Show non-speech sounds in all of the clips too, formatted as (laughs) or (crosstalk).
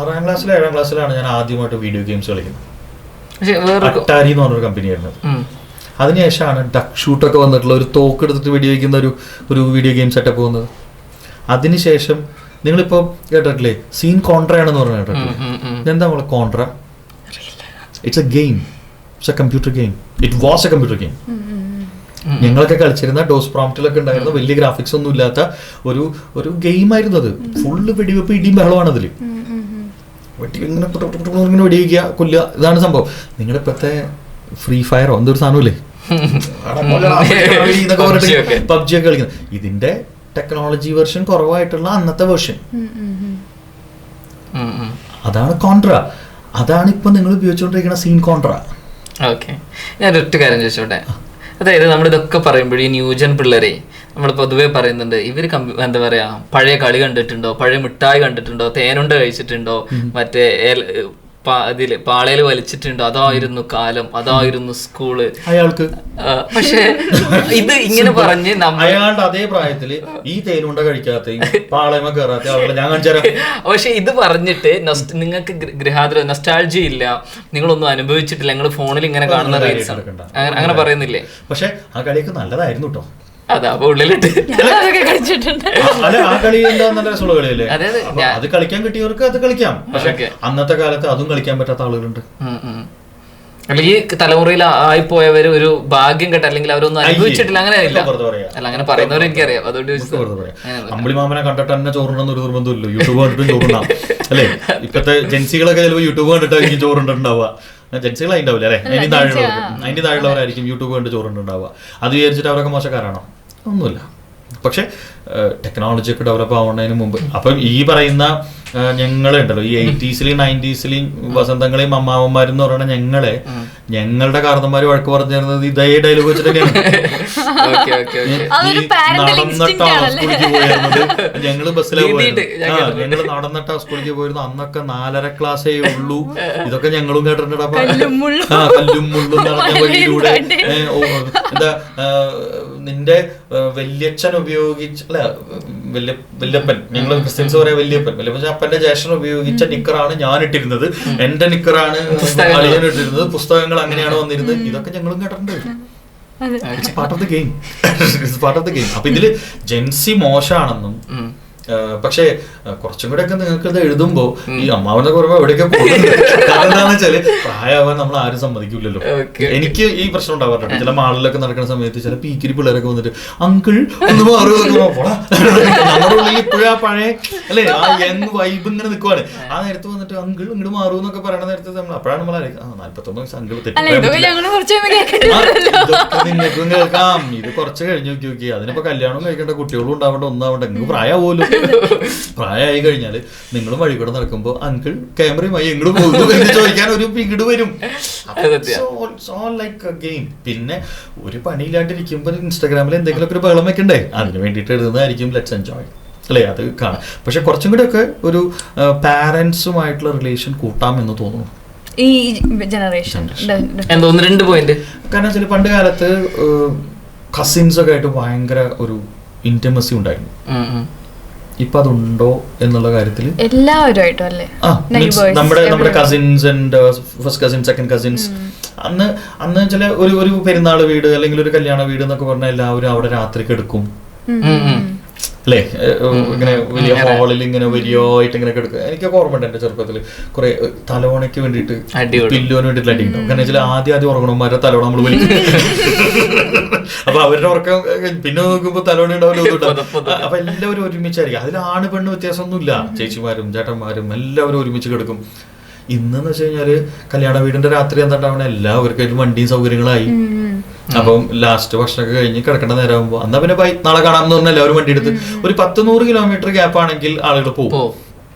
ആറാം ക്ലാസ്സിലും ഏഴാം ക്ലാസ്സിലാണ് ഞാൻ ആദ്യമായിട്ട് വീഡിയോ ഗെയിംസ് കളിക്കുന്നത്. പക്ഷേ അട്ടാരി എന്ന് പറഞ്ഞൊരു കമ്പനിയായിരുന്നു ഉം. അതിനുശേഷമാണ് ഡക്ക് ഷൂട്ടൊക്കെ വന്നിട്ടുള്ള ഒരു തോക്ക് എടുത്തിട്ട് വെടിവെക്കുന്ന ഒരു ഒരു വീഡിയോ ഗെയിം സെറ്റപ്പ് വന്നത്. അതിനുശേഷം നിങ്ങളിപ്പോൾ കേട്ടിട്ടില്ലേ? സീൻ കോൺട്രയാണെന്ന് പറഞ്ഞു കേട്ടിട്ടില്ലേ? ഉം, ഉം. എന്താ നമ്മളെ Contra it's a game it's a computer game it was a computer game ഞങ്ങളൊക്കെ കളിച്ചിരുന്ന ഡോസ് പ്രോംപ്റ്റിലൊക്കെ ഉണ്ടായിരുന്ന വലിയ ഗ്രാഫിക്സ് ഒന്നും ഇല്ലാത്ത ഒരു ഒരു ഗെയിം ആയിരുന്നു അത്. ഫുള്ള് വെടിവെപ്പ് ഇടിയും ബഹളമാണ് അതിൽ വെടി ഇങ്ങനെ ഇങ്ങനെ വെടിവെക്കുക കൊല്ലുക ഇതാണ് സംഭവം. നിങ്ങളുടെ ഇപ്പോഴത്തെ ഫ്രീ ഫയറോ എന്തൊരു സാധനമില്ലേ. പബ്ജി ഒക്കെ കളിക്കുന്നത്. ഇതിന്റെ ടെക്നോളജി വെർഷൻ കുറവായിട്ടുള്ള അന്നത്തെ വെർഷൻ. അതാണ് കോൺട്ര അതാണ് ഇപ്പൊ നിങ്ങൾ ഉപയോഗിച്ചുകൊണ്ടിരിക്കുന്ന സീൻ കോൺട്ര ഓക്കെ. ഞാൻ ഒറ്റ കാര്യം ചോദിച്ചോട്ടെ? അതായത് നമ്മളിതൊക്കെ പറയുമ്പോഴേ ന്യൂജൻ പിള്ളേരെ നമ്മൾ പൊതുവെ പറയുന്നുണ്ട് ഇവർ എന്താ പറയാ പഴയ കളി കണ്ടിട്ടുണ്ടോ പഴയ മിഠായി കണ്ടിട്ടുണ്ടോ തേനുണ്ട കഴിച്ചിട്ടുണ്ടോ മറ്റേ അതിൽ പാളയിൽ വലിച്ചിട്ടുണ്ടോ അതായിരുന്നു കാലം അതായിരുന്നു സ്കൂൾ. അയാൾക്ക്. പക്ഷേ ഇത് ഇങ്ങനെ പറഞ്ഞ് അയാളുടെ അതേ പ്രായത്തിൽ ഈ തേനുണ്ട കഴിക്കാത്ത പാളയമ കയറാത്ത ആളുകളെ ഞാൻ കാണിച്ചുതരാം പക്ഷെ ഇത് പറഞ്ഞിട്ട് നിങ്ങൾക്ക് ഗൃഹാതിര നൊസ്റ്റാൾജി ഇല്ല. നിങ്ങളൊന്നും അനുഭവിച്ചിട്ടില്ല. നിങ്ങൾ ഫോണിൽ ഇങ്ങനെ കാണുന്ന റീൽസ് അങ്ങനെ പറയുന്നില്ലേ? പക്ഷെ ആ കളിയൊക്കെ നല്ലതായിരുന്നു കേട്ടോ അതാ അപ്പൊ ഉള്ളിലിട്ട്. ഞാനതൊക്കെ കളിച്ചിട്ടുണ്ട്. അല്ല ആ കളി എന്താ നല്ല രസമുള്ള കളിയല്ലേ അതായത് അപ്പൊ ഞാൻ- അത് കളിക്കാൻ കിട്ടിയവർക്ക് അത് കളിക്കാം. പക്ഷെ Okay. അന്നത്തെ കാലത്ത് അതും കളിക്കാൻ പറ്റാത്ത ആളുകളുണ്ട്. ഉം, ഉം. അല്ല ഈ തലമുറയിൽ ആയിപ്പോയവര് ഒരു ഭാഗ്യം കേട്ട അല്ലെങ്കിൽ അവരൊന്നും അനുഭവിച്ചിട്ടില്ല അങ്ങനെ ഇല്ല ഇതൊക്കെ വെറുതെ പറയാ. അല്ല അങ്ങനെ പറയുന്നവരെ എനിക്കറിയാം അതുകൊണ്ട് വെറുതെ പറയാം. അമ്പിളി മാമനെ കണ്ടിട്ട് തന്നെ ചോറുണ്ടെന്ന് ഒരു നിർബന്ധമില്ല യൂട്യൂബ് കണ്ടിട്ടും ചോറുണ്ടാവും അല്ലേ? ഇപ്പത്തെ ജെൻസികളൊക്കെ ചിലപ്പോൾ യൂട്യൂബ് കണ്ടിട്ടായിരിക്കും ചോറുണ്ടാവുക ജെൻസികൾ അതിന്റെ അല്ലേ? അതിന് താഴെയുള്ളവർ അതിന് താഴെയുള്ളവരായിരിക്കും യൂട്യൂബ് കണ്ട് ചോറുണ്ടാവുക അത് വിചാരിച്ചിട്ട് അവരൊക്കെ മോശക്കാരാണോ? ഒന്നുമില്ല. പക്ഷെ ടെക്നോളജി ഒക്കെ ഡെവലപ്പ് ആവുന്നതിന് മുമ്പ് അപ്പം ഈ പറയുന്ന ഞങ്ങളുണ്ടല്ലോ ഈ എയ്റ്റീസിലെയും നയന്റീസിലെയും വസന്തങ്ങളെയും അമ്മാവന്മാരും എന്ന് പറയുന്ന ഞങ്ങളെ ഞങ്ങളുടെ കാരണന്മാര് വഴക്ക് പറഞ്ഞിരുന്നത് ഇതേ ഡയലോഗ് വെച്ചിട്ടൊക്കെയാണ്. (laughs) തന്നെയാണ്? സ്കൂളിലേക്ക് പോയിരുന്നത്. ഞങ്ങൾ ബസ്സിലാണ് പോയത് ആ. ഞങ്ങൾ നടന്നിട്ട് സ്കൂളിലേക്ക് പോയിരുന്നു. അന്നൊക്കെ നാലര ക്ലാസ്സേ ഉള്ളൂ. ഇതൊക്കെ ഞങ്ങളും കേട്ടിട്ടുണ്ട്. അപ്പൊ കല്ലും മുള്ളും. ആ കല്ലും മുള്ളും നടന്ന (laughs) വഴിയിലൂടെ എന്താ നിന്റെ വല്യച്ഛൻ ഉപയോഗിച്ച അല്ല വല്യ വല്യപ്പൻ ഞങ്ങൾ ക്രിസ്ത്യൻസ് പറയാ വല്യപ്പൻ വല്യപ്പൻ അപ്പന്റെ ജ്യേഷ്ഠൻ ഉപയോഗിച്ച നിക്കറാണ് ഞാൻ ഇട്ടിരുന്നത് എന്റെ നിക്കറാണ്. അളിയൻ ഇട്ടിരുന്നത് പുസ്തകങ്ങൾ അങ്ങനെയാണ് വന്നിരുന്നത്. ഇതൊക്കെ ഞങ്ങളും കേട്ടിട്ടുണ്ട് part of the game it's part of the game അപ്പൊ ഇതിൽ ജെൻസി മോശമാണെന്നും പക്ഷേ കുറച്ചും കൂടെ ഒക്കെ നിങ്ങൾക്ക് ഇത് എഴുതുമ്പോ ഈ അമ്മാവന്റെ കുറവ് എവിടെയൊക്കെ (laughs) കാരണം എന്താണെന്ന് വെച്ചാൽ പ്രായമാവാൻ നമ്മൾ ആരും സമ്മതിക്കില്ലല്ലോ. എനിക്ക് ഈ പ്രശ്നം ഉണ്ടാവാറുണ്ട്. ചില മാളിലൊക്കെ നടക്കുന്ന സമയത്ത് ചില പീക്കിരി പിള്ളേരൊക്കെ വന്നിട്ട് അങ്കിൾ ഒന്ന് മാറുക നമ്മുടെ ഉള്ളിൽ ഇപ്പോഴും ആ പഴയ അല്ലേ? ആ യങ് വൈബ് ഇങ്ങനെ നിൽക്കുവാണ് ആ നേരത്ത് വന്നിട്ട് അങ്കിൾ ഇങ്ങോട്ട് മാറൂ എന്നൊക്കെ പറയുന്ന നേരത്തെ നമ്മൾ അപ്പോഴാണ് നമ്മൾ നാല്പത്തൊമ്പത് വയസ്സ് അങ്കിൾ നിങ്ങൾക്കും കേൾക്കാം. ഇത് കുറച്ച് കഴിഞ്ഞു നോക്കി നോക്കി. അതിനിപ്പോ കല്യാണം കഴിക്കേണ്ട കുട്ടികളും ഉണ്ടാവേണ്ട ഒന്നാവണ്ട നിങ്ങൾക്ക് പ്രായമാവുമല്ലോ. (laughs) പ്രായമായി കഴിഞ്ഞാൽ നിങ്ങളും വഴി കൂടെ നടക്കുമ്പോ അങ്കിൾ ക്യാമറയുമായി എങ്ങോട്ട് പോകുന്നു എന്ന് ചോദിക്കാൻ ഒരു പിഗിട് വരും. ലൈക്ക് ഗെയിം പിന്നെ ഒരു പണിയില്ലാണ്ടിരിക്കുമ്പോൾ ഇൻസ്റ്റാഗ്രാമിൽ എന്തെങ്കിലുമൊക്കെ ഒരു ബഹളം വെക്കണ്ടേ? അതിന് വേണ്ടിയിട്ട് എഴുതുന്നതായിരിക്കും ലെറ്റ്സ് എൻജോയ് അല്ലേ? അത് കാണാം. പക്ഷെ കുറച്ചും കൂടെ ഒക്കെ ഒരു പാരന്റ്സുമായിട്ടുള്ള റിലേഷൻ കൂട്ടാം എന്ന് തോന്നുന്നു. ഈ ജനറേഷൻ രണ്ട് പോയിന്റ് കാരണം വെച്ചാൽ പണ്ട് കാലത്ത് കസിൻസ് ഒക്കെ ആയിട്ട് ഭയങ്കര ഒരു ഇന്റമസി ഉണ്ടായിരുന്നു. ഇപ്പൊ അതുണ്ടോ എന്നുള്ള കാര്യത്തിൽ എല്ലാവരുമായിട്ടും അല്ലേ? നമ്മുടെ നമ്മുടെ cousins and first cousin second cousins അന്ന് അന്ന് ചില ഒരു ഒരു പെരുന്നാൾ വീട് അല്ലെങ്കിൽ ഒരു കല്യാണ വീട് എന്നൊക്കെ പറഞ്ഞാൽ എല്ലാവരും അവിടെ രാത്രി എടുക്കും. അല്ലേ? ഇങ്ങനെ വലിയ ഹാളിൽ ഇങ്ങനെ വലിയമായിട്ട് ഇങ്ങനെ കിടക്കുക എനിക്കൊക്കെ ഓർമ്മയുണ്ട് എന്റെ ചെറുപ്പത്തിൽ കുറെ തലവണയ്ക്ക് വേണ്ടിയിട്ട്. പില്ലുവിന് വേണ്ടിയിട്ട് അടി ഉണ്ടാവും കാരണം വെച്ചാൽ ആദ്യം ആദ്യം ഉറങ്ങണമാരെ തലവണ നമ്മൾ വലിക്കും (laughs) അപ്പൊ അവരുടെ ഉറക്കം പിന്നെ നോക്കുമ്പോ തലവണ ഉണ്ടാവില്ല അപ്പൊ എല്ലാവരും ഒരുമിച്ചായിരിക്കും. അതിൽ ആണ് പെണ്ണ് വ്യത്യാസമൊന്നുമില്ല ചേച്ചിമാരും ചേട്ടന്മാരും എല്ലാവരും ഒരുമിച്ച് കിടക്കും. ഇന്നെന്ന് വെച്ച് കഴിഞ്ഞാൽ കല്യാണ വീടിന്റെ രാത്രി എന്താണ്ടാവണ? എല്ലാവർക്കും ഒരു വണ്ടിയും സൗകര്യങ്ങളായി. അപ്പം ലാസ്റ്റ് ഭക്ഷണമൊക്കെ കഴിഞ്ഞ് കിടക്കേണ്ട നേരമാകുമ്പോ എന്നാ പിന്നെ ബൈ നാളെ കാണാം എന്ന് പറഞ്ഞാൽ എല്ലാവരും വണ്ടി എടുത്ത് ഒരു പത്ത് നൂറ് കിലോമീറ്റർ ഗ്യാപ്പ് ആണെങ്കിൽ ആളുകൾ പോകും.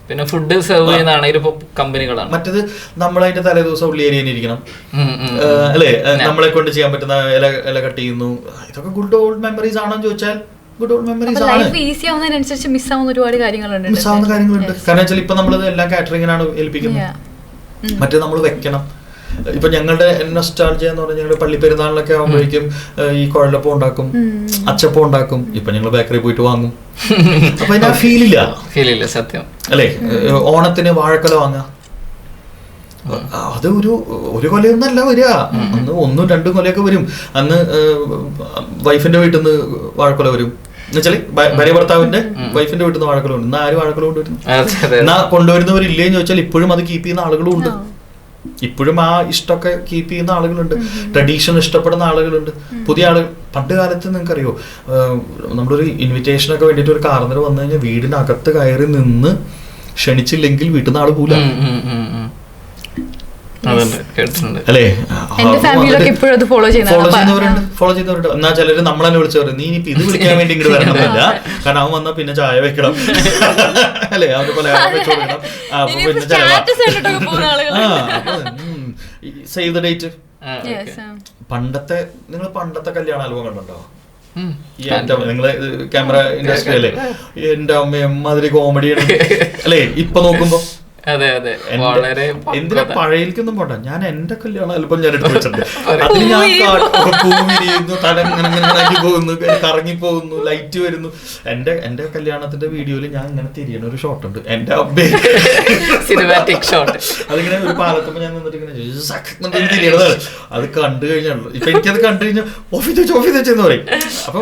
പിന്നെ ഫുഡ് സെർവ് ചെയ്യുന്നതാണെങ്കിൽ ഇപ്പൊ കമ്പനികളാണ്. മറ്റത് നമ്മളതിന്റെ തലേ ദിവസം ഉള്ളി ഏരിയയിൽ ഇരിക്കണം. അല്ലേ? നമ്മളെ കൊണ്ട് ചെയ്യാൻ പറ്റുന്ന ഇല ഇല കട്ട് ചെയ്യുന്നു. ഇതൊക്കെ ഗുഡ് ഓൾഡ് മെമ്മറീസ് ആണോ എന്ന് ചോദിച്ചാൽ ഗുഡ് ഓൾഡ് മെമ്മറീസ് ആണ്. ലൈഫ് ഈസി ആവുന്നതിനനുസരിച്ച് മിസ് ആവുന്ന ഒരുപാട് കാര്യങ്ങളുണ്ട് കാരണം വെച്ചാൽ ഇപ്പൊ നമ്മൾ എല്ലാം കാറ്ററിംഗിനാണ് ഏൽപ്പിക്കുന്നത്. മറ്റേ നമ്മൾ വെക്കണം. ഇപ്പൊ ഞങ്ങളുടെ നൊസ്റ്റാൾജിയ എന്ന് പറഞ്ഞാൽ ഞങ്ങൾ പള്ളി പെരുന്നാളിലൊക്കെ ആകുമ്പോഴേക്കും ഈ കുഴലപ്പം ഉണ്ടാക്കും അച്ചപ്പം ഉണ്ടാക്കും. ഇപ്പൊ ഞങ്ങൾ ബേക്കറി പോയിട്ട് വാങ്ങും. (laughs) അപ്പൊ അതിന് ആ ഫീലില്ല ഫീൽ ഇല്ല സത്യം. അല്ലേ? ഓണത്തിന് വാഴക്കല വാങ്ങാം. അത് ഒരു ഒരു കൊലയൊന്നല്ല വരിക. അന്ന് ഒന്നും രണ്ടും കൊലയൊക്കെ വരും. അന്ന് വൈഫിന്റെ വീട്ടിൽ നിന്ന് വാഴക്കൊല വരും. എന്നുവെച്ചാൽ ഭാര്യ ഭർത്താവിന്റെ വൈഫിന്റെ വീട്ടിൽ നിന്ന് വാഴക്കൊല ഉണ്ട് ഇന്ന് ആരും വാഴക്കൊല കൊണ്ടുവരുന്നു? അതെ അതെ എന്നാ കൊണ്ടുവരുന്നവരില്ലേന്ന് ചോദിച്ചാൽ ഇപ്പോഴും അത് കീപ്പ് ചെയ്യുന്ന ആളുകളും ഉണ്ട്. ഇപ്പോഴും ആ ഇഷ്ടമൊക്കെ കീപ്പ് ചെയ്യുന്ന ആളുകളുണ്ട്. ട്രഡീഷൻ ഇഷ്ടപ്പെടുന്ന ആളുകളുണ്ട്. പുതിയ ആളുകൾ പണ്ട് കാലത്ത് നിങ്ങൾക്കറിയോ നമ്മളൊരു ഇൻവിറ്റേഷനൊക്കെ വേണ്ടിയിട്ട് ഒരു കാർന്നർ വന്നു കഴിഞ്ഞാൽ വീടിനകത്ത് കയറി നിന്ന് ക്ഷണിച്ചില്ലെങ്കിൽ വീട്ടിൽ നിന്ന് ആൾ പോല ഉം, ഉം, ഉം, ഉം. അതുണ്ട് കേട്ടിട്ടുണ്ട് അല്ലേ? എന്റെ ഫാമിലിയിലൊക്കെ ഇപ്പോഴും അത് ഫോളോ ചെയ്യുന്നവരുണ്ട് ഫോളോ ചെയ്യുന്നവരുണ്ട്. എന്നാ ചിലര് നമ്മളെ വിളിച്ചു പറയും നീ ഇനിയിപ്പോ ഇത് (laughs) വിളിക്കാൻ വേണ്ടി ഇങ്ങോട്ട് വരണമെന്നില്ല കാരണം അവൻ വന്നാ പിന്നെ ചായ വെക്കണം. (laughs) അല്ലേ? അവന് പലഹാരം വെച്ച് കൊടുക്കണം. പിന്നെ ചെലവാ. Save the date. പണ്ടത്തെ നിങ്ങൾ പണ്ടത്തെ കല്യാണ ആൽബം കണ്ടോ നിങ്ങളെ ഈ എന്റെ നിങ്ങൾ ക്യാമറ ഇൻഡസ്ട്രി അല്ലേ? എന്റെ അമ്മ എമ്മാതിരി കോമഡി അല്ലേ? ഇപ്പൊ നോക്കുമ്പോ അതെ അതെ. വളരെ എന്തിനാ പഴയക്കൊന്നും പഴയിലേക്കൊന്നും പോണ്ട. ഞാൻ എന്റെ കല്യാണം അല്പം ഞാൻ എടുത്ത് വെച്ചിട്ടുണ്ട്. (laughs) അതിൽ ഞാൻ തല ഇങ്ങനെ പോകുന്നു കറങ്ങി പോകുന്നു ലൈറ്റ് വരുന്നു. എന്റെ എന്റെ കല്യാണത്തിന്റെ വീഡിയോയിൽ ഞാൻ ഇങ്ങനെ തിരിയണ ഒരു ഷോട്ട് ഉണ്ട്. എന്റെ അബ്ബേ സിനിമാറ്റിക് ഷോട്ട് അതിങ്ങനെ ഒരു പാലത്തുമ്പോ ഞാൻ നിന്നിട്ട് ഇങ്ങനെ തിരിയണതാണ്. അത് കണ്ടു കഴിഞ്ഞാണല്ലോ. ഇപ്പൊ എനിക്കത് കണ്ടു കഴിഞ്ഞാൽ ഓഫീസ് വെച്ച് ഓഫീസ് വെച്ചെന്ന് പറയും. അപ്പൊ